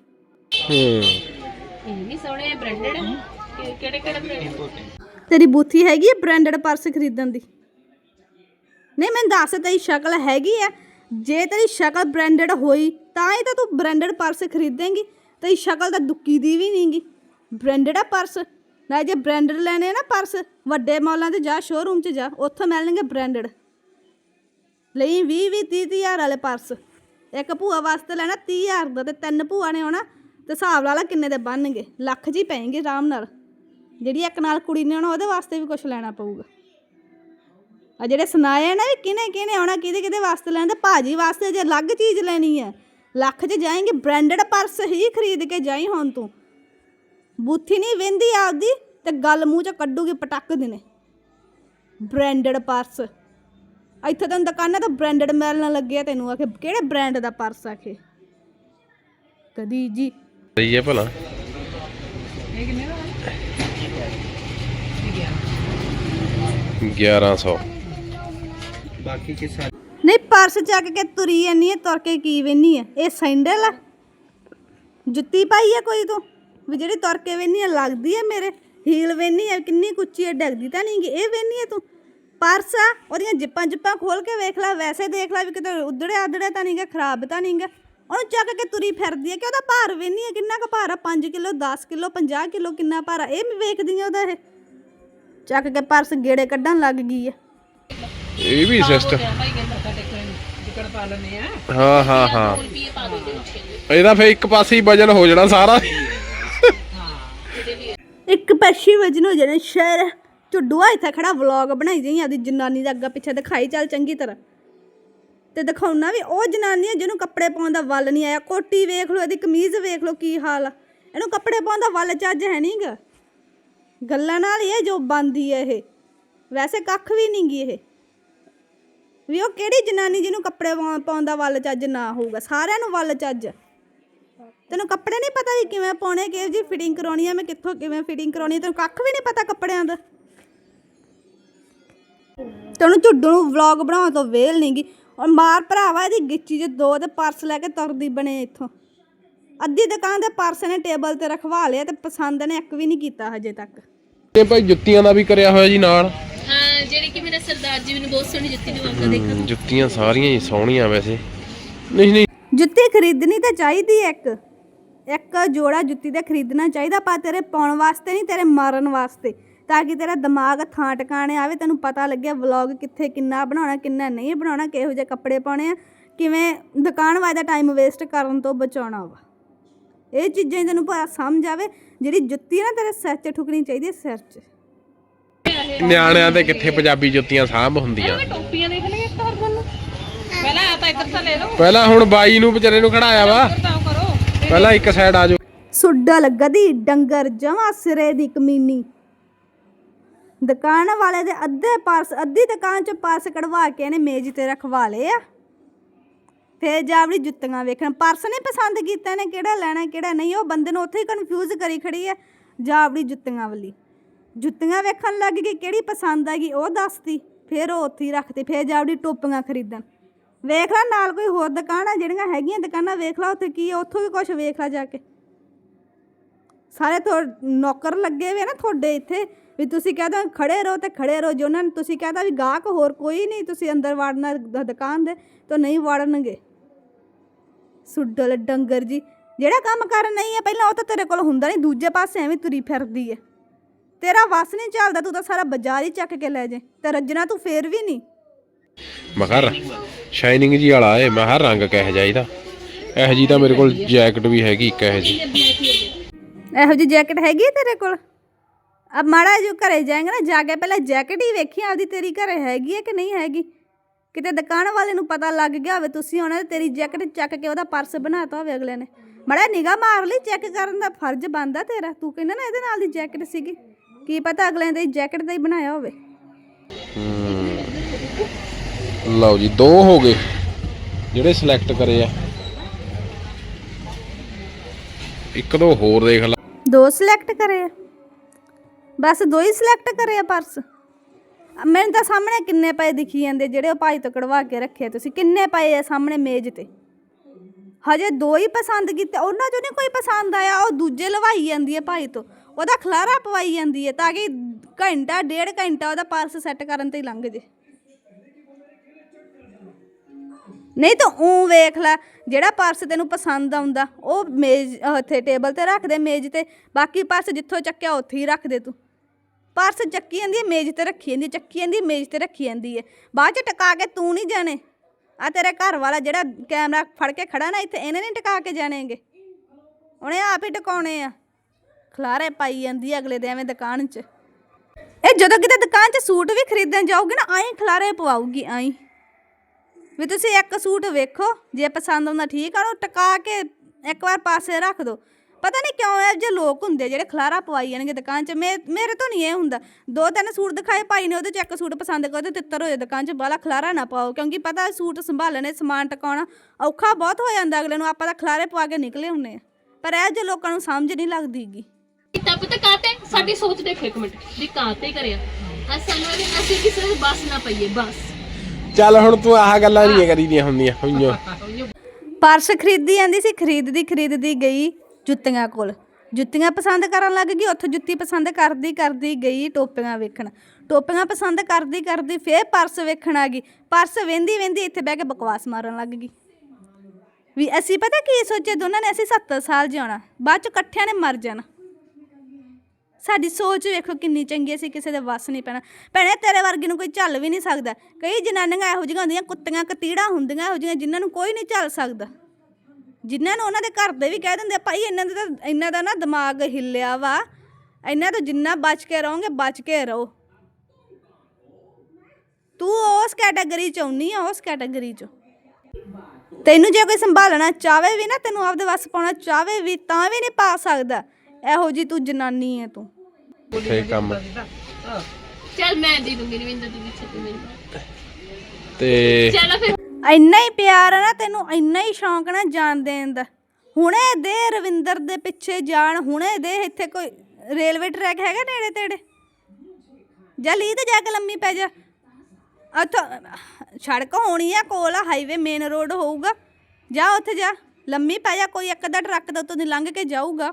ਹੂੰ ਇਹ ਵੀ ਸੋਹਣੇ ਬ੍ਰਾਂਡਡ ਕਿਹੜੇ ਕਿਹੜੇ ਬ੍ਰਾਂਡ ਤੇਰੀ ਬੂਥੀ ਹੈਗੀ ਹੈ ਬ੍ਰਾਂਡਡ ਪਰਸ ਖਰੀਦਣ ਦੀ। ਨਹੀਂ ਮੈਂ ਦੱਸ ਤੇਰੀ ਸ਼ਕਲ ਹੈਗੀ ਆ। ਜੇ ਤੇਰੀ ਸ਼ਕਲ ਬ੍ਰਾਂਡਡ ਹੋਈ ਤਾਂ ਹੀ ਤਾਂ ਤੂੰ ਬ੍ਰਾਂਡਡ ਪਰਸ ਖਰੀਦੇਂਗੀ। ਤੇਰੀ ਸ਼ਕਲ ਤਾਂ ਦੁੱਕੀ ਦੀ ਵੀ ਨਹੀਂਗੀ ਬ੍ਰਾਂਡਡ ਆ ਪਰਸ ਨਾ ਜੇ ਬ੍ਰਾਂਡਡ ਲੈਣੇ ਨਾ ਪਰਸ, ਵੱਡੇ ਮਾਲਾਂ ਤੇ ਜਾ ਸ਼ੋਰੂਮ 'ਚ ਜਾ, ਉੱਥੋਂ ਮਿਲਣਗੇ ਬ੍ਰਾਂਡਡ ਲਈ 20 20 30 30 ਹਜ਼ਾਰ ਵਾਲੇ ਪਰਸ। ਇੱਕ ਭੂਆ ਵਾਸਤੇ ਲੈਣਾ 30 ਹਜ਼ਾਰ ਦਾ ਤੇ ਤਿੰਨ ਭੂਆ ਨੇ ਆਉਣਾ, ਤੇ ਹਿਸਾਬ ਲਾ ਲਾ ਕਿੰਨੇ ਦੇ ਬਣਨਗੇ। ਲੱਖ ਜੀ ਪੈਣਗੇ ਆਰਾਮ ਨਾਲ। ਜਿਹੜੀ ਇੱਕ ਨਾਲ ਕੁੜੀ ਨੇ ਆਉਣਾ, ਉਹਦੇ ਵਾਸਤੇ ਵੀ ਕੁਝ ਲੈਣਾ ਪਊਗਾ। ਆ ਜਿਹੜੇ ਸੁਣਾਏ ਨਾ ਵੀ ਕਿਹਨੇ ਕਿਹਨੇ ਆਉਣਾ, ਕਿਹਦੇ ਕਿਹਦੇ ਵਾਸਤੇ ਲੈਣਾ, ਤੇ ਭਾਜੀ ਵਾਸਤੇ ਜੇ ਅਲੱਗ ਚੀਜ਼ ਲੈਣੀ ਹੈ। ਲੱਖ 'ਚ ਜਾਏਂਗੇ ਬ੍ਰਾਂਡਡ ਪਰਸ ਹੀ ਖਰੀਦ ਕੇ ਜਾਈ ਹੁਣ ਤੂੰ। ਬੂਥੀ ਨਹੀਂ ਵਹਿੰਦੀ ਆਪਦੀ ਤੇ ਗੱਲ ਮੂੰਹ 'ਚ ਕੱਢੂਗੀ ਪਟਕ ਦਿਨੇ ਬ੍ਰਾਂਡਡ ਪਰਸ ਇੱਥੇ ਤਾਂ ਦੁਕਾਨਾਂ ਤਾਂ ਬ੍ਰਾਂਡਡ ਮਿਲਣ ਲੱਗੇ ਆ ਤੈਨੂੰ ਆਖੇ ਕਿਹੜੇ ਬ੍ਰਾਂਡ ਦਾ ਪਰਸ ਆਖੇ? ਕਦੀ ਜੀ। ਸਹੀ ਹੈ ਭਲਾ। ਇਹ 1100 ਨਹੀਂ ਪਰਸ ਚੱਕ ਕੇ ਤੁਰੀ ਜਾਨੀ ਐ ਤੁਰ ਕੇ ਕੀ ਵੇਨੀ ਐ ਇਹ ਸੈਂਡਲ ਆ? ਜੁੱਤੀ ਪਾਈ ਐ ਕੋਈ ਤੂੰ? ਵੀ ਜਿਹੜੀ ਤੁਰ ਕੇ ਵੇਨੀ ਐ ਲੱਗਦੀ ਐ ਮੇਰੇ, ਹੀਲ ਵੇਨੀ ਐ ਕਿੰਨੀ ਕੁੱਚੀ ਐ ਡਗਦੀ ਤਾਂ ਨਹੀਂਗੀ ਇਹ ਵੇਨੀ ਐ ਤੂੰ? ਪਰਸ ਆ, ਉਹਦੀਆਂ ਜਿੱਪਾਂ ਜਿੱਪਾਂ ਖੋਲ ਕੇ ਵੇਖ ਲੈ, ਵੈਸੇ ਦੇਖ ਲੈ ਵੀ ਕਿਤੇ ਉਧੜੇ ਆਦੜੇ ਤਾਂ ਨਹੀਂਗਾ ਖਰਾਬ ਤਾਂ ਨਹੀਂਗਾ ਉਹਨੂੰ ਚੱਕ ਕੇ ਤੁਰੀ ਫਿਰਦੀ ਐ ਕਿ ਉਹਦਾ ਭਾਰ ਵੇਨੀ ਐ ਕਿੰਨਾ ਕੁ ਭਾਰ ਆ? 5 ਕਿਲੋ 10 ਕਿਲੋ 50 ਕਿਲੋ, ਕਿੰਨਾ ਭਾਰ ਆ? ਇਹ ਵੀ ਵੇਖਦੀ ਆ ਉਹਦਾ ਇਹ। ਚੱਕ ਕੇ ਪਰਸ ਗੇੜੇ ਕੱਢਣ ਲੱਗ ਗਈ ਐ ਇਹ ਵੀ ਸਿਸਟਮ ਹਾਂ ਹਾਂ ਹਾਂ। ਇਹਦਾ ਫੇ ਇੱਕ ਪਾਸੇ ਹੀ ਵਜਨ ਹੋ ਜਾਣਾ ਸਾਰਾ। ਇੱਕ ਪੈਸ਼ੀ ਵਜਨ ਹੋ ਜਾਣਾ ਸ਼ਹਿਰ। ਝੁੱਡੂਆ ਇੱਥੇ ਖੜਾ ਵਲੌਗ ਬਣਾਈ ਜਾਈ ਆਦੀ ਜਨਾਨੀ ਦਾ ਅੱਗਾ ਪਿੱਛੇ ਦਿਖਾਈ, ਚੱਲ ਚੰਗੀ ਤਰ੍ਹਾਂ। ਤੇ ਦਿਖਾਉਣਾ ਵੀ ਉਹ ਜਨਾਨੀ ਹੈ ਜਿਹਨੂੰ ਕੱਪੜੇ ਪਾਉਣ ਦਾ ਵੱਲ ਨਹੀਂ ਆਇਆ। ਕੋਟੀ ਵੇਖ ਲਓ, ਇਹਦੀ ਕਮੀਜ਼ ਵੇਖ ਲਓ ਕੀ ਹਾਲ ਆ। ਇਹਨੂੰ ਕੱਪੜੇ ਪਾਉਣ ਦਾ ਵੱਲ ਚੱਜ ਹੈ ਨਹੀਂਗਾ ਗੱਲਾਂ ਨਾਲ ਹੀ ਇਹ ਜੋ ਬੰਦੀ ਹੈ ਇਹ। ਵੈਸੇ ਕੱਖ ਵੀ ਨਹੀਂਗੀ ਇਹ। ਵੀ ਉਹ ਕਿਹੜੀ ਜਨਾਨੀ ਜਿਹਨੂੰ ਕੱਪੜੇ ਪਾਉਣ ਪਾਉਣ ਦਾ ਵੱਲ ਚੱਜ ਨਾ ਹੋਊਗਾ। ਸਾਰਿਆਂ ਨੂੰ ਵੱਲ ਚੱਜ। ਤੈਨੂੰ ਕੱਪੜੇ ਨਹੀਂ ਪਤਾ ਵੀ ਕਿਵੇਂ ਪਾਉਣੇ ਕਿਹੋ ਜੀ ਫਿਟਿੰਗ ਕਰਾਉਣੀ ਆ ਮੈਂ ਕਿੱਥੋਂ ਕਿਵੇਂ ਫਿਟਿੰਗ ਕਰਾਉਣੀ ਤੈਨੂੰ ਕੱਖ ਵੀ ਨਹੀਂ ਪਤਾ ਕੱਪੜਿਆਂ ਦਾ। ਤੈਨੂੰ ਝੁੱਡੂ ਨੂੰ ਵਲੌਗ ਬਣਾਉਣ ਤੋਂ ਵੇਲ ਨਹੀਂਗੀ ਔਰ ਮਾਰ ਭਰਾਵਾ ਇਹਦੀ ਗਿੱਚੀ 'ਚ ਦੋ ਤੇ ਪਰਸ ਲੈ ਕੇ ਤੁਰਦੀ ਬਣੇ ਇੱਥੋਂ। ਅੱਧੀ ਦੁਕਾਨ ਦੇ ਪਰਸ ਨੇ ਟੇਬਲ ਤੇ ਰਖਵਾ ਲਿਆ ਤੇ ਪਸੰਦ ਨੇ ਇੱਕ ਵੀ ਨਹੀਂ ਕੀਤਾ ਹਜੇ ਤੱਕ। ਤੇ ਭਾਈ ਜੁੱਤੀਆਂ ਦਾ ਵੀ ਕਰਿਆ ਹੋਇਆ ਜੀ ਨਾਲ। ਹਾਂ ਜਿਹੜੀ ਕਿ ਮੇਰੇ ਸਰਦਾਰ ਜੀ ਮੈਨੂੰ ਬਹੁਤ ਸੋਹਣੀ ਜੁੱਤੀ ਦਵਾਉਂਦਾ ਦੇਖਾ। ਹਮ, ਜੁੱਤੀਆਂ ਸਾਰੀਆਂ ਹੀ ਸੋਹਣੀਆਂ ਵੈਸੇ। ਨਹੀਂ ਨਹੀਂ। ਜੁੱਤੀ ਖਰੀਦਣੀ ਤਾਂ ਚਾਹੀਦੀ ਹੈ ਇੱਕ। ਇੱਕ ਜੋੜਾ ਜੁੱਤੀ ਦਾ ਖਰੀਦਣਾ ਚਾਹੀਦਾ ਪਰ ਤੇਰੇ ਪਾਉਣ ਵਾਸਤੇ ਨਹੀਂ ਤੇਰੇ ਮਾਰਨ ਵਾਸਤੇ। ਤਾਂ ਕਿ ਤੇਰਾ ਦਿਮਾਗ ਥਾਂ ਟਿਕਾਣੇ ਆਵੇ ਤੈਨੂੰ ਪਤਾ ਲੱਗੇ ਵਲੌਗ ਕਿੱਥੇ ਕਿੰਨਾ ਬਣਾਉਣਾ ਕਿੰਨਾ ਨਹੀਂ ਬਣਾਉਣਾ ਕਿਹੋ ਜਿਹੇ ਕੱਪੜੇ ਪਾਉਣੇ ਆ ਕਿਵੇਂ ਦੁਕਾਨ ਵਾਲੇ ਦਾ ਟਾਈਮ ਵੇਸਟ ਕਰਨ ਤੋਂ ਬਚਾਉਣਾ ਵਾ। ਇਹ ਚੀਜ਼ਾਂ ਹੀ ਤੈਨੂੰ ਪਤਾ ਸਮਝ ਆਵੇ ਜਿਹੜੀ ਜੁੱਤੀ ਨਾ ਤੇਰੇ ਸਿਰ 'ਚ ਠੁਕਣੀ ਚਾਹੀਦੀ ਹੈ ਸਿਰ 'ਚ। ਨਿਆਣਿਆਂ ਦੇ ਕਿੱਥੇ ਪੰਜਾਬੀ ਜੁੱਤੀਆਂ ਸਾਂਭ ਹੁੰਦੀਆਂ। ਟੋਪੀਆਂ ਦੇਖ ਲਈ ਇੱਕ ਹੋਰ ਤੁਹਾਨੂੰ ਪਹਿਲਾਂ ਆ ਤਾਂ ਇੱਧਰ ਤਾਂ ਲੈ ਲਓ। ਪਹਿਲਾਂ ਹੁਣ ਬਾਈ ਨੂੰ ਵਿਚਾਰੇ ਨੂੰ ਖੜਾਇਆ ਵਾ। ਪਹਿਲਾਂ ਇੱਕ ਸਾਈਡ ਆ ਜਾਓ। ਸੁੱਡਾ ਲੱਗਦੀ ਡੰਗਰ ਜਮਾ ਸਿਰੇ ਦੀ ਕਮੀਨੀ। ਦੁਕਾਨ ਵਾਲੇ ਦੇ ਅੱਧੇ ਪਰਸ ਅੱਧੀ ਦੁਕਾਨ ਚ ਪਰਸ ਕਢਵਾ ਕੇ ਇਹਨੇ ਮੇਜ਼ ਤੇ ਰਖਵਾ ਲਏ ਆ। ਫੇਰ ਜਾਵੜੀ ਜੁੱਤੀਆਂ ਵੇਖਣ। ਪਰਸ ਨਹੀਂ ਪਸੰਦ ਕੀਤਾ ਇਹਨੇ ਕਿਹੜਾ ਲੈਣਾ, ਕਿਹੜਾ ਨਹੀਂ, ਉਹ ਬੰਦੇ ਨੂੰ ਉੱਥੇ ਹੀ ਕਨਫਿਊਜ਼ ਕਰੀ ਖੜੀ ਹੈ ਜਾਵੜੀ ਜੁੱਤੀਆਂ ਵਾਲੀ। ਜੁੱਤੀਆਂ ਵੇਖਣ ਲੱਗ ਗਈ ਕਿਹੜੀ ਪਸੰਦ ਆ ਗਈ, ਉਹ ਦੱਸਤੀ। ਫਿਰ ਉਹ ਉੱਥੇ ਹੀ ਰੱਖਤੀ। ਫਿਰ ਜਾਵੜੀ ਟੋਪੀਆਂ ਖਰੀਦਣ। ਵੇਖ ਲੈ ਨਾਲ ਕੋਈ ਹੋਰ ਦੁਕਾਨ ਆ ਜਿਹੜੀਆਂ ਹੈਗੀਆਂ ਦੁਕਾਨਾਂ ਵੇਖ ਲੈ ਉੱਥੇ ਕੀ ਆ, ਉੱਥੋਂ ਵੀ ਕੁਝ ਵੇਖ ਲੈ ਜਾ ਕੇ। ਸਾਰੇ ਤੋਂ ਨੌਕਰ ਲੱਗੇ ਹੋਏ ਨਾ ਤੁਹਾਡੇ ਇੱਥੇ, ਵੀ ਤੁਸੀਂ ਕਹਦੇ ਖੜੇ ਰਹੋ ਤੇ ਖੜੇ ਰਹੋ, ਜੇ ਉਹਨਾਂ ਨੇ ਤੁਸੀਂ ਕਹਦਾ ਵੀ ਗਾਹਕ ਹੋਰ ਕੋਈ ਨਹੀਂ, ਤੁਸੀਂ ਅੰਦਰ ਵੜਨਾ ਦੁਕਾਨ ਦੇ ਤਾਂ ਨਹੀਂ ਵੜਨਗੇ। ਸੁੱਡਲ ਡੰਗਰ ਜੀ, ਜਿਹੜਾ ਕੰਮ ਕਰਨ ਨਹੀਂ ਹੈ ਪਹਿਲਾਂ ਉਹ ਤਾਂ ਤੇਰੇ ਕੋਲ ਹੁੰਦਾ ਨਹੀਂ, ਦੂਜੇ ਪਾਸੇ ਐਵੇਂ ਤੁਰੀ ਫਿਰਦੀ ਹੈ ਤੇਰਾ ਵਸ ਨਹੀਂ ਚੱਲਦਾ, ਤੂੰ ਤਾਂ ਸਾਰਾ ਬਾਜ਼ਾਰ ਹੀ ਚੱਕ ਕੇ ਲੈ ਜੇ, ਤੇ ਰੱਜਣਾ ਤੂੰ ਫੇਰ ਵੀ ਨਹੀਂ। ਮੈਂ ਸ਼ਾਈਨਿੰਗ ਜੀ ਵਾਲਾ ਏ ਮੈਂ ਕਿਹਾ ਰੰਗ ਕਿਹੋ ਇਹਦਾ ਇਹੋ ਜੀ ਤਾਂ ਮੇਰੇ ਕੋਲ ਜੈਕਟ ਵੀ ਹੈਗੀ ਇੱਕ ਇਹੋ ਜੀ ਇਹੋ ਜਿਹੀ ਜੈਕਟ ਹੈਗੀ ਹੈ ਤੇਰੇ ਕੋਲ? ਅਬ ਮਾੜਾ ਜੋ ਘਰੇ ਜਾਏਂਗੇ ਨਾ ਜਾ ਕੇ ਪਹਿਲਾਂ ਜੈਕਟ ਹੀ ਵੇਖੀ ਆਪਦੀ ਤੇਰੀ ਘਰੇ ਹੈਗੀ ਹੈ ਕਿ ਨਹੀਂ ਹੈਗੀ? ਕਿਤੇ ਦੁਕਾਨ ਵਾਲੇ ਨੂੰ ਪਤਾ ਲੱਗ ਗਿਆ ਹੋਵੇ ਤੁਸੀਂ ਉਹਨਾਂ ਦੇ ਤੇਰੀ ਜੈਕਟ ਚੱਕ ਕੇ ਉਹਦਾ ਪਰਸ ਬਣਾਤਾ ਹੋਵੇ ਅਗਲੇ ਨੇ। ਮੜਾ ਨਿਗਾਹ ਮਾਰ ਲਈ ਚੈੱਕ ਕਰਨ ਦਾ ਫਰਜ਼ ਬਣਦਾ ਤੇਰਾ। ਤੂੰ ਕਹਿੰਦਾ ਨਾ ਇਹਦੇ ਨਾਲ ਦੀ ਜੈਕਟ ਸੀਗੀ। ਕੀ ਪਤਾ ਅਗਲੇ ਨੇ ਜੈਕਟ ਦਾ ਹੀ ਬਣਾਇਆ ਹੋਵੇ। ਲਓ ਜੀ, ਦੋ ਹੋ ਗਏ। ਜਿਹੜੇ ਸਿਲੈਕਟ ਕਰੇ ਆ। ਇੱਕ ਦੋ ਹੋਰ ਦੇਖ ਲਾ। ਦੋ ਸਿਲੈਕਟ ਕਰੇ ਆ। ਬਸ ਦੋ ਹੀ ਸਿਲੈਕਟ ਕਰੇ ਆ ਪਰਸ ਮੈਨੂੰ ਤਾਂ ਸਾਹਮਣੇ ਕਿੰਨੇ ਪਏ ਦਿਖੀ ਜਾਂਦੇ, ਜਿਹੜੇ ਉਹ ਭਾਈ ਤੋਂ ਕਢਵਾ ਕੇ ਰੱਖੇ ਤੁਸੀਂ। ਕਿੰਨੇ ਪਏ ਆ ਸਾਹਮਣੇ ਮੇਜ਼ ਤੇ। ਹਜੇ ਦੋ ਹੀ ਪਸੰਦ ਕੀਤੇ, ਉਹਨਾਂ ਚੋਂ ਨਹੀਂ ਕੋਈ ਪਸੰਦ ਆਇਆ, ਉਹ ਦੂਜੇ ਲਵਾਈ ਜਾਂਦੀ ਹੈ ਭਾਈ ਤੋਂ। ਉਹਦਾ ਖਲਾਰਾ ਪਵਾਈ ਜਾਂਦੀ ਹੈ ਤਾਂ ਕਿ ਘੰਟਾ, ਡੇਢ ਘੰਟਾ ਉਹਦਾ ਪਰਸ ਸੈੱਟ ਕਰਨ ਤੇ ਹੀ ਲੰਘ ਜੇ। ਨਹੀਂ ਤਾਂ ਉਹ ਵੇਖ ਲੈ ਜਿਹੜਾ ਪਰਸ ਤੈਨੂੰ ਪਸੰਦ ਆਉਂਦਾ ਉਹ ਮੇਜ਼ ਉੱਥੇ ਟੇਬਲ ਤੇ ਰੱਖ ਦੇ ਮੇਜ਼ ਤੇ ਬਾਕੀ ਪਰਸ ਜਿੱਥੋਂ ਚੱਕਿਆ ਉੱਥੇ ਹੀ ਰੱਖ ਦੇ ਤੂੰ। ਪਰਸ ਚੱਕੀ ਜਾਂਦੀ ਹੈ ਮੇਜ਼ ਤੇ ਰੱਖੀ ਜਾਂਦੀ ਹੈ, ਚੱਕੀ ਜਾਂਦੀ ਹੈ, ਮੇਜ਼ ਤੇ ਰੱਖੀ ਜਾਂਦੀ ਹੈ। ਬਾਅਦ ਚ ਟਕਾ ਕੇ ਤੂੰ ਨਹੀਂ ਜਾਣੇ। ਆ ਤੇਰੇ ਘਰ ਵਾਲਾ ਜਿਹੜਾ ਕੈਮਰਾ ਫੜ ਕੇ ਖੜਾ ਨਾ ਇੱਥੇ ਇਹਨੇ ਨਹੀਂ ਟਕਾ ਕੇ ਜਾਣੇਗੇ। ਉਹਨੇ ਆਪ ਹੀ ਟਕਾਉਣੇ ਆ। ਖਲਾਰੇ ਪਾਈ ਜਾਂਦੀ ਹੈ ਅਗਲੇ ਦੇ ਐਵੇਂ ਦੁਕਾਨ 'ਚ। ਇਹ ਜਦੋਂ ਕਿਤੇ ਦੁਕਾਨ 'ਚ ਸੂਟ ਵੀ ਖਰੀਦਣ ਜਾਓਗੇ ਨਾ ਆਈ ਖਲਾਰੇ ਪਵਾਉਗੀ ਆਈ ਵੀ ਤੁਸੀਂ ਇੱਕ ਸੂਟ ਵੇਖੋ, ਜੇ ਪਸੰਦ ਆਉਂਦਾ ਠੀਕ ਆ ਉਹਨੂੰ ਟਕਾ ਕੇ ਇੱਕ ਵਾਰ ਪਾਸੇ ਰੱਖ ਦਿਓ ਪਤਾ ਨਹੀਂ ਕਿਉਂ ਇਹ ਜੇ ਲੋਕ ਹੁੰਦੇ ਜਿਹੜੇ ਖਲਾਰਾ ਪਵਾਈ ਜਾਣਗੇ ਦੁਕਾਨ 'ਚ। ਮੇ, ਮੇਰੇ ਤੋਂ ਨਹੀਂ ਇਹ ਹੁੰਦਾ। ਦੋ ਤਿੰਨ ਸੂਟ ਦਿਖਾਏ ਭਾਈ ਨੇ, ਉਹਦੇ 'ਚ ਇੱਕ ਸੂਟ ਪਸੰਦ ਕਰੋ ਤੇ ਤਿੱਤਰ ਹੋ ਦੁਕਾਨ 'ਚ ਬਾਲਾ ਖਲਾਰਾ ਨਾ ਪਾਓ। ਕਿਉਂਕਿ ਪਤਾ ਸੂਟ ਸੰਭਾਲਣੇ, ਸਮਾਨ ਟਿਕਾਉਣਾ ਔਖਾ ਬਹੁਤ ਹੋ ਜਾਂਦਾ ਅਗਲੇ ਨੂੰ। ਆਪਾਂ ਤਾਂ ਖਲਾਰੇ ਪਵਾ ਕੇ ਨਿਕਲੇ ਹੁੰਨੇ ਆ। ਪਰ ਇਹ ਜੇ ਲੋਕਾਂ ਨੂੰ ਸਮਝ ਨਹੀਂ ਲੱਗਦੀਗੀ ਕੀਤਾ ਪਤਾ ਕਾਤੇ ਸਾਡੀ ਸੋਚ ਦੇਖ ਇੱਕ ਮਿੰਟ। ਵੀ ਕਾਤੇ ਕਰਿਆ? ਅਸਲ ਵਿੱਚ ਅਸੀਂ ਕਿਸੇ ਦੇ ਬਸ ਨਾ ਪਈਏ, ਬਸ। ਚੱਲ ਹੁਣ ਤੂੰ ਆਹ ਗੱਲਾਂ ਨਹੀਂ ਕਰੀਦੀਆਂ ਹੁੰਦੀਆਂ, ਹੋਈਆਂ। ਪਰਸ ਖਰੀਦੀ ਜਾਂਦੀ ਸੀ, ਖਰੀਦਦੀ ਖਰੀਦਦੀ ਗਈ ਜੁੱਤੀਆਂ ਕੋਲ। ਜੁੱਤੀਆਂ ਪਸੰਦ ਕਰਨ ਲੱਗ ਗਈ, ਉੱਥੋਂ ਜੁੱਤੀ ਪਸੰਦ ਕਰਦੀ ਕਰਦੀ ਗਈ ਟੋਪੀਆਂ ਵੇਖਣ। ਟੋਪੀਆਂ ਪਸੰਦ ਕਰਦੀ ਕਰਦੀ ਫੇਰ ਪਰਸ ਵੇਖਣ ਆ ਗਈ। ਪਰਸ ਵੇਂਦੀ ਵੇਂਦੀ ਇੱਥੇ ਬਹਿ ਕੇ ਬਕਵਾਸ ਮਾਰਨ ਲੱਗ ਗਈ। ਵੀ ਅਸੀਂ ਪਤਾ ਕੀ ਸੋਚੇ ਦੋਨਾਂ ਨੇ? ਅਸੀਂ 70 ਸਾਲ ਜਿਉਣਾ, ਬਾਅਦ ਚ ਇਕੱਠਿਆਂ ਨੇ ਮਰ ਜਾਣਾ। ਸਾਡੀ ਸੋਚ ਵੇਖੋ ਕਿੰਨੀ ਚੰਗੀ ਸੀ ਕਿਸੇ ਦੇ ਵੱਸ ਨਹੀਂ ਪੈਣਾ। ਭੈਣੇ ਤੇਰੇ ਵਰਗੇ ਨੂੰ ਕੋਈ ਝੱਲ ਵੀ ਨਹੀਂ ਸਕਦਾ। ਕਈ ਜਨਾਨੀਆਂ ਇਹੋ ਜਿਹੀਆਂ ਹੁੰਦੀਆਂ ਕੁੱਤੀਆਂ ਕਤੀੜਾਂ ਹੁੰਦੀਆਂ ਇਹੋ ਜਿਹੀਆਂ ਜਿਨ੍ਹਾਂ ਨੂੰ ਕੋਈ ਨਹੀਂ ਝੱਲ ਸਕਦਾ। ਜਿਨ੍ਹਾਂ ਨੂੰ ਉਹਨਾਂ ਦੇ ਘਰ ਦੇ ਵੀ ਕਹਿ ਦਿੰਦੇ ਆ, ਭਾਈ ਇਹਨਾਂ ਦਾ ਤਾਂ ਇਹਨਾਂ ਦਾ ਨਾ ਦਿਮਾਗ ਹਿੱਲਿਆ ਵਾ। ਇਹਨਾਂ ਤੋਂ ਜਿੰਨਾ ਬਚ ਕੇ ਰਹੋਗੇ ਬਚ ਕੇ ਰਹੋ। ਤੂੰ ਉਸ ਕੈਟਾਗਰੀ ਚ ਆਉਣੀ ਆ ਉਸ ਕੈਟਾਗਰੀ ਚ। ਤੈਨੂੰ ਜੇ ਕੋਈ ਸੰਭਾਲਣਾ ਚਾਵੇ ਵੀ ਨਾ ਤੈਨੂੰ ਆਪਦੇ ਵੱਸ ਪਾਉਣਾ ਚਾਵੇ ਵੀ ਤਾਂ ਵੀ ਨਹੀਂ ਪਾ ਸਕਦਾ। ਇਹੋ ਜੀ ਤੂੰ ਜਨਾਨੀ ਹੈ ਤੂੰ। ਫੇ ਕੰਮ। ਚੱਲ ਮੈਂ ਦੇ ਦੂੰਗੀ ਦੀ ਪਿੱਛੇ ਤੂੰ ਮੇਰੀ ਤੇ ਚੱਲ ਫਿਰ। ਇੰਨਾ ਹੀ ਪਿਆਰ ਹੈ ਨਾ ਤੈਨੂੰ ਇੰਨਾ ਹੀ ਸ਼ੌਂਕ ਨਾ ਜਾਣ ਦੇਣ ਦਾ। ਹੁਣੇ ਦੇ ਰਵਿੰਦਰ ਦੇ ਪਿੱਛੇ ਜਾਣ ਹੁਣੇ ਦੇ ਇੱਥੇ ਕੋਈ ਰੇਲਵੇ ਟਰੈਕ ਹੈਗਾ ਨੇੜੇ ਤੇੜੇ। ਜਾ ਲੀ ਤੇ ਜਾ ਕੇ ਲੰਮੀ ਪੈ ਜਾ। ਉੱਥੋਂ ਸੜਕ ਹੋਣੀ ਆ ਕੋਲ ਆ ਹਾਈਵੇ ਮੇਨ ਰੋਡ ਹੋਊਗਾ। ਜਾ ਉੱਥੇ ਜਾ ਲੰਮੀ ਪੈ ਜਾ ਕੋਈ ਇੱਕ ਅੱਧਾ ਟਰੱਕ ਦਾ ਉੱਤੋਂ ਦੀ ਲੰਘ ਕੇ ਜਾਊਗਾ।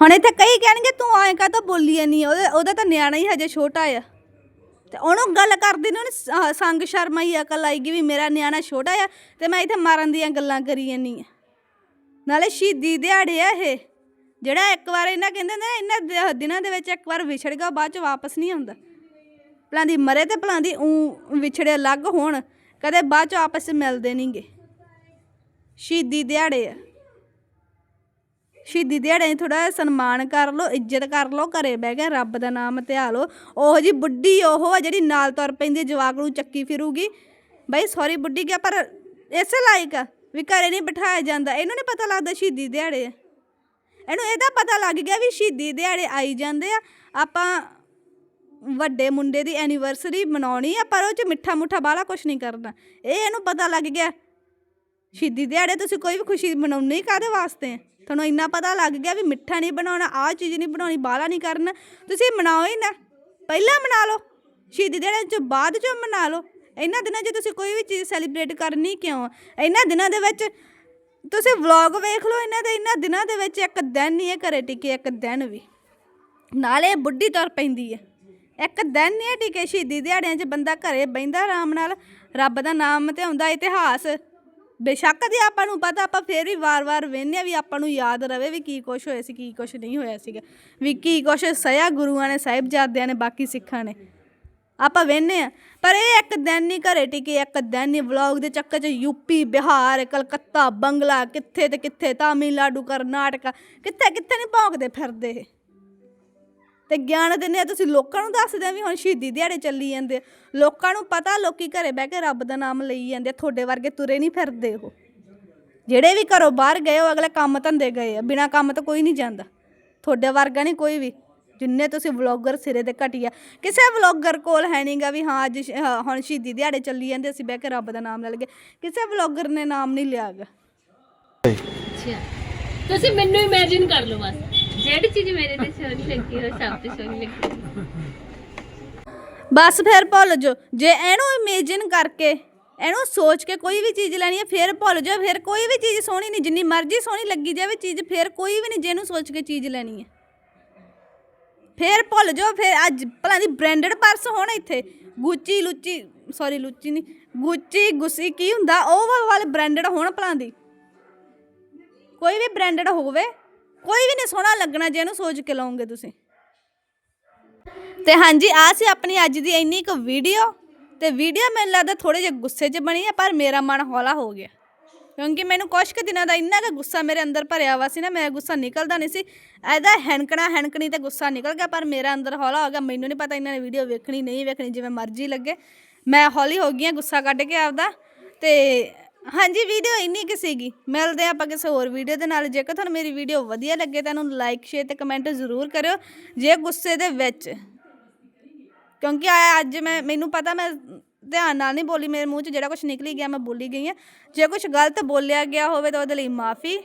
ਹੁਣ ਇੱਥੇ ਕਈ ਕਹਿਣਗੇ, ਤੂੰ ਆਏ ਕਾ ਤਾਂ ਬੋਲੀ ਨਹੀਂ ਉਹਦਾ ਉਹਦਾ ਤਾਂ ਨਿਆਣਾ ਹੀ ਹਜੇ ਛੋਟਾ ਆ। ਤੇ ਉਹਨੂੰ ਗੱਲ ਕਰਦੀ ਨੂੰ ਉਹਨੂੰ ਸੰਗ ਸ਼ਰਮ ਹੀ ਅਕਲ ਆਏਗੀ ਵੀ ਮੇਰਾ ਨਿਆਣਾ ਛੋਟਾ ਆ ਤੇ ਮੈਂ ਇੱਥੇ ਮਾਰਨ ਦੀਆਂ ਗੱਲਾਂ ਕਰੀ ਜਾਨੀ ਆ। ਨਾਲੇ ਸ਼ਹੀਦੀ ਦਿਹਾੜੇ ਆ ਇਹ। ਜਿਹੜਾ ਇੱਕ ਵਾਰ ਇਹਨਾਂ ਕਹਿੰਦੇ ਨੇ ਇਹਨਾਂ ਦਿਨਾਂ ਦੇ ਵਿੱਚ ਇੱਕ ਵਾਰ ਵਿਛੜ ਗਿਆ ਬਾਅਦ ਚ ਵਾਪਸ ਨਹੀਂ ਆਉਂਦਾ। ਭਲਾਂ ਦੀ ਮਰੇ ਤੇ ਭਲਾਂ ਦੀ ਉਂ ਵਿਛੜੇ ਅਲੱਗ ਹੋਣ, ਕਦੇ ਬਾਅਦ ਚ ਆਪਸ ਵਿੱਚ ਮਿਲਦੇ ਨਹੀਂਗੇ ਸ਼ਹੀਦੀ ਦਿਹਾੜੇ ਆ। ਸ਼ਹੀਦੀ ਦਿਹਾੜੇ ਥੋੜਾ ਸਨਮਾਨ ਕਰ ਲੋ ਇੱਜ਼ਤ ਕਰ ਲਓ, ਘਰੇ ਬਹਿ ਕੇ ਰੱਬ ਦਾ ਨਾਮ ਧਿਆ ਲੋ ਉਹ ਜੀ ਬੁੱਢੀ ਉਹ ਆ ਜਿਹੜੀ ਨਾਲ ਤੁਰ ਪੈਂਦੀ, ਜਵਾਕ ਨੂੰ ਚੱਕੀ ਫਿਰੂਗੀ। ਬਈ ਸੌਰੀ ਬੁੱਢੀ ਗਿਆ ਪਰ ਇਸੇ ਲਾਇਕ ਆ ਵੀ ਘਰੇ ਨਹੀਂ ਬਿਠਾਇਆ ਜਾਂਦਾ। ਇਹਨੂੰ ਨਹੀਂ ਪਤਾ ਲੱਗਦਾ ਸ਼ਹੀਦੀ ਦਿਹਾੜੇ ਆ। ਇਹਨੂੰ ਇਹਦਾ ਪਤਾ ਲੱਗ ਗਿਆ ਵੀ ਸ਼ਹੀਦੀ ਦਿਹਾੜੇ ਆਈ ਜਾਂਦੇ ਆ। ਆਪਾਂ ਵੱਡੇ ਮੁੰਡੇ ਦੀ ਐਨੀਵਰਸਰੀ ਮਨਾਉਣੀ ਆ, ਪਰ ਉਹ ਚ ਮਿੱਠਾ ਮੁੱਠਾ ਬਾਲਾ ਕੁਛ ਨਹੀਂ ਕਰਨਾ। ਇਹ ਇਹਨੂੰ ਪਤਾ ਲੱਗ ਗਿਆ, ਸ਼ਹੀਦੀ ਦਿਹਾੜੇ ਤੁਸੀਂ ਕੋਈ ਵੀ ਖੁਸ਼ੀ ਮਨਾਉਣੀ ਕਾਦੇ ਵਾਸਤੇ ਆ? ਤੁਹਾਨੂੰ ਇੰਨਾ ਪਤਾ ਲੱਗ ਗਿਆ ਵੀ ਮਿੱਠਾ ਨਹੀਂ ਬਣਾਉਣਾ, ਆਹ ਚੀਜ਼ ਨਹੀਂ ਬਣਾਉਣੀ, ਬਾਹਲਾ ਨਹੀਂ ਕਰਨਾ, ਤੁਸੀਂ ਮਨਾਓ ਹੀ ਨਾ। ਪਹਿਲਾਂ ਮਨਾ ਲਓ, ਸ਼ਹੀਦੀ ਦਿਹਾੜੇ ਚ ਬਾਅਦ ਚ ਮਨਾ ਲਓ। ਇਹਨਾਂ ਦਿਨਾਂ 'ਚ ਤੁਸੀਂ ਕੋਈ ਵੀ ਚੀਜ਼ ਸੈਲੀਬ੍ਰੇਟ ਕਰਨੀ ਕਿਉਂ? ਇਹਨਾਂ ਦਿਨਾਂ ਦੇ ਵਿੱਚ ਤੁਸੀਂ ਵਲੌਗ ਵੇਖ ਲਓ ਇਹਨਾਂ ਦੇ, ਇਹਨਾਂ ਦਿਨਾਂ ਦੇ ਵਿੱਚ ਇੱਕ ਦਿਨ ਨਹੀਂ ਹੈ ਘਰੇ ਟਿਕੇ, ਇੱਕ ਦਿਨ ਵੀ। ਨਾਲੇ ਬੁੱਢੀ ਤੁਰ ਪੈਂਦੀ ਹੈ। ਇੱਕ ਦਿਨ ਨਹੀਂ ਹੈ ਟਿਕੇ, ਸ਼ਹੀਦੀ ਦਿਹਾੜਿਆਂ 'ਚ ਬੰਦਾ ਘਰੇ ਬਹਿੰਦਾ ਆਰਾਮ ਨਾਲ, ਰੱਬ ਦਾ ਨਾਮ ਤੇ ਆਉਂਦਾ ਇਤਿਹਾਸ। ਬੇਸ਼ੱਕ ਦੀ ਆਪਾਂ ਨੂੰ ਪਤਾ, ਆਪਾਂ ਫੇਰ ਵੀ ਵਾਰ-ਵਾਰ ਵੇਖਦੇ ਆ ਵੀ ਆਪਾਂ ਨੂੰ ਯਾਦ ਰਵੇ ਵੀ ਕੀ ਕੁਛ ਹੋਇਆ ਸੀ, ਕੀ ਕੁਛ ਨਹੀਂ ਹੋਇਆ ਸੀਗਾ। ਵੀ ਕੀ ਕੁਛ ਸਇਆ ਗੁਰੂਆਂ ਨੇ, ਸਾਹਿਬਜ਼ਾਦਿਆਂ ਨੇ, ਬਾਕੀ ਸਿੱਖਾਂ ਨੇ। ਆਪਾਂ ਵੇਖਦੇ ਆ ਪਰ ਇਹ ਇੱਕ ਦਿਨ ਨਹੀਂ ਘਰੇ ਟਿਕੇ, ਇੱਕ ਦਿਨ ਨਹੀਂ ਵਲੌਗ ਦੇ ਚੱਕਰ 'ਚ ਯੂਪੀ ਬਿਹਾਰ, ਕਲਕੱਤਾ, ਬੰਗਲਾ, ਕਿੱਥੇ ਤੇ ਕਿੱਥੇ, ਤਾਮਿਲਨਾਡੂ, ਕਰਨਾਟਕਾ ਕਿੱਥੇ ਕਿੱਥੇ ਨਹੀਂ ਭੌਂਕਦੇ ਫਿਰਦੇ ਇਹ। ਤੇ ਗਿਆਨ ਦਿੰਦੇ ਆ। ਤੁਸੀਂ ਲੋਕਾਂ ਨੂੰ ਦੱਸਦੇ ਆ ਵੀ ਹੁਣ ਸ਼ਹੀਦੀ ਦਿਹਾੜੇ ਚੱਲੀ ਜਾਂਦੇ ਲੋਕਾਂ ਨੂੰ ਪਤਾ ਲੋਕੀ ਘਰੇ ਬਹਿ ਕੇ ਰੱਬ ਦਾ ਨਾਮ ਲਈ ਜਾਂਦੇ ਤੁਹਾਡੇ ਵਰਗੇ ਤੁਰੇ ਨਹੀਂ ਫਿਰਦੇ ਉਹ। ਜਿਹੜੇ ਵੀ ਘਰੋਂ ਬਾਹਰ ਗਏ ਉਹ ਅਗਲੇ ਕੰਮ ਧੰਦੇ ਗਏ ਆ। ਬਿਨਾ ਕੰਮ ਤੋਂ ਕੋਈ ਨਹੀਂ ਜਾਂਦਾ। ਤੁਹਾਡੇ ਵਰਗਾ ਨਹੀਂ ਕੋਈ ਵੀ। ਜਿੰਨੇ ਤੁਸੀਂ ਵਲੌਗਰ ਸਿਰੇ ਦੇ ਘਟੀਆ। ਕਿਸੇ ਵਲੌਗਰ ਕੋਲ ਹੈ ਨਹੀਂਗਾ ਵੀ ਹਾਂ ਅੱਜ ਸ਼- ਹਾਂ, ਹੁਣ ਸ਼ਹੀਦੀ ਦਿਹਾੜੇ ਚੱਲੀ ਜਾਂਦੇ ਅਸੀਂ ਬਹਿ ਕੇ ਰੱਬ ਦਾ ਨਾਮ ਲੈ ਲਈਏ। ਕਿਸੇ ਵਲੌਗਰ ਨੇ ਨਾਮ ਨਹੀਂ ਲਿਆਗਾ ਅੱਛਾ। ਤੁਸੀਂ ਮੈਨੂੰ ਇਮੇਜਿਨ ਕਰ ਲਓ ਬਸ। ਜਿਹੜੀ ਚੀਜ਼ ਮੇਰੇ ਤੇ ਸੋਹਣੀ ਲੱਗੀ, ਉਹ ਸਭ ਤੇ ਸੋਹਣੀ ਲੱਗੀ। ਬਸ ਫਿਰ ਭੁੱਲ ਜੋ ਜੇ ਇਹਨੂੰ ਇਮੇਜਿਨ ਕਰਕੇ ਇਹਨੂੰ ਸੋਚ ਕੇ ਕੋਈ ਵੀ ਚੀਜ਼ ਲੈਣੀ ਹੈ, ਫਿਰ ਭੁੱਲ ਜਾਓ। ਫਿਰ ਕੋਈ ਵੀ ਚੀਜ਼ ਸੋਹਣੀ ਨਹੀਂ, ਜਿੰਨੀ ਮਰਜ਼ੀ ਸੋਹਣੀ ਲੱਗੀ ਜਾਵੇ ਚੀਜ਼, ਫਿਰ ਕੋਈ ਵੀ ਨਹੀਂ ਜਿਹਨੂੰ ਸੋਚ ਕੇ ਚੀਜ਼ ਲੈਣੀ ਹੈ। ਫਿਰ ਭੁੱਲ ਜਾਓ। ਫਿਰ ਅੱਜ ਭਲਾ ਦੀ ਬ੍ਰਾਂਡਡ ਪਰਸ ਹੋਣ ਇੱਥੇ। ਗੁੱਚੀ ਲੁੱਚੀ ਸੌਰੀ ਲੁੱਚੀ ਨਹੀਂ। ਗੁੱਚੀ ਗੁੱਸੀ ਕੀ ਹੁੰਦਾ? ਉਹ ਵਾ- ਵਾਲੇ ਬ੍ਰਾਂਡਡ ਹੋਣ ਭਲਾ ਦੀ। ਕੋਈ ਵੀ ਬ੍ਰਾਂਡਡ ਹੋਵੇ। ਕੋਈ ਵੀ ਨਹੀਂ ਸੋਹਣਾ ਲੱਗਣਾ ਜੇ ਇਹਨੂੰ ਸੋਚ ਕੇ ਲਾਉਂਗੇ ਤੁਸੀਂ। ਤੇ ਹਾਂਜੀ ਆ ਸੀ ਆਪਣੀ ਅੱਜ ਦੀ ਇੰਨੀ ਕੁ ਵੀਡੀਓ ਤੇ ਵੀਡੀਓ ਮੈਨੂੰ ਲੱਗਦਾ ਥੋੜੇ ਜਿਹਾ ਗੁੱਸੇ 'ਚ ਬਣੀ ਹੈ ਪਰ ਮੇਰਾ ਮਨ ਹੌਲਾ ਹੋ ਗਿਆ। ਕਿਉਂਕਿ ਮੈਨੂੰ ਕੁਛ ਕੁ ਦਿਨਾਂ ਦਾ ਇੰਨਾ ਕੁ ਗੁੱਸਾ ਮੇਰੇ ਅੰਦਰ ਭਰਿਆ ਵਾ ਸੀ ਨਾ, ਮੈਂ ਗੁੱਸਾ ਨਿਕਲਦਾ ਨਹੀਂ ਸੀ। ਇਹਦਾ ਹੈਣਕਣਾ ਹੈਣਕਣੀ ਤੇ ਗੁੱਸਾ ਨਿਕਲ ਗਿਆ, ਪਰ ਮੇਰਾ ਅੰਦਰ ਹੌਲਾ ਹੋ ਗਿਆ। ਮੈਨੂੰ ਨਹੀਂ ਪਤਾ ਇਹਨਾਂ ਨੇ ਵੀਡੀਓ ਵੇਖਣੀ, ਨਹੀਂ ਵੇਖਣੀ, ਜਿਵੇਂ ਮਰਜ਼ੀ ਲੱਗੇ। ਮੈਂ ਹੌਲੀ ਹੋ ਗਈ ਹਾਂ ਗੁੱਸਾ ਕੱਢ ਕੇ ਆਪਦਾ। ਤੇ ਹਾਂਜੀ ਵੀਡੀਓ ਇੰਨੀ ਕਿ ਸੀਗੀ। ਮਿਲਦੇ ਹਾਂ ਆਪਾਂ ਕਿਸੇ ਹੋਰ ਵੀਡੀਓ ਦੇ ਨਾਲ। ਜੇਕਰ ਤੁਹਾਨੂੰ ਮੇਰੀ ਵੀਡੀਓ ਵਧੀਆ ਲੱਗੇ ਤਾਂ ਇਹਨੂੰ ਲਾਈਕ ਸ਼ੇਅਰ ਤੇ ਕਮੈਂਟ ਜ਼ਰੂਰ ਕਰਿਓ। ਜੇ ਗੁੱਸੇ ਦੇ ਵਿੱਚ, ਕਿਉਂਕਿ ਆ ਅੱਜ ਮੈਂ ਮੈਨੂੰ ਪਤਾ ਮੈਂ ਧਿਆਨ ਨਾਲ ਨਹੀਂ ਬੋਲੀ। ਮੇਰੇ ਮੂੰਹ 'ਚ ਜਿਹੜਾ ਕੁਝ ਨਿਕਲੀ ਗਿਆ, ਮੈਂ ਬੋਲੀ ਗਈ ਹਾਂ। ਜੇ ਕੁਝ ਗਲਤ ਬੋਲਿਆ ਗਿਆ ਹੋਵੇ ਤਾਂ ਉਹਦੇ ਲਈ ਮਾਫੀ।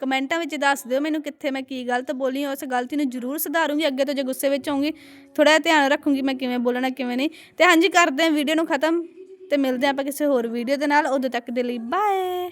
ਕਮੈਂਟਾਂ ਵਿੱਚ ਦੱਸ ਦਿਓ ਮੈਨੂੰ ਕਿੱਥੇ ਮੈਂ ਕੀ ਗਲਤ ਬੋਲੀ ਉਸ ਗਲਤੀ ਨੂੰ ਜ਼ਰੂਰ ਸੁਧਾਰੂੰਗੀ। ਅੱਗੇ ਤੋਂ ਜੇ ਗੁੱਸੇ ਵਿੱਚ ਆਉਂਗੀ ਥੋੜਾ ਜਿਹਾ ਧਿਆਨ ਰੱਖੂੰਗੀ ਮੈਂ ਕਿਵੇਂ ਬੋਲਣਾ, ਕਿਵੇਂ ਨਹੀਂ। ਤੇ ਹਾਂਜੀ, ਕਰਦੇ ਹਾਂ। ਵੀਡੀਓ ਨੂੰ ਖਤਮ। ਤੇ ਮਿਲਦੇ ਹਾਂ ਆਪਾਂ ਕਿਸੇ ਹੋਰ ਵੀਡੀਓ ਦੇ ਨਾਲ। ਉਦੋਂ ਤੱਕ ਦੇ ਲਈ ਬਾਏ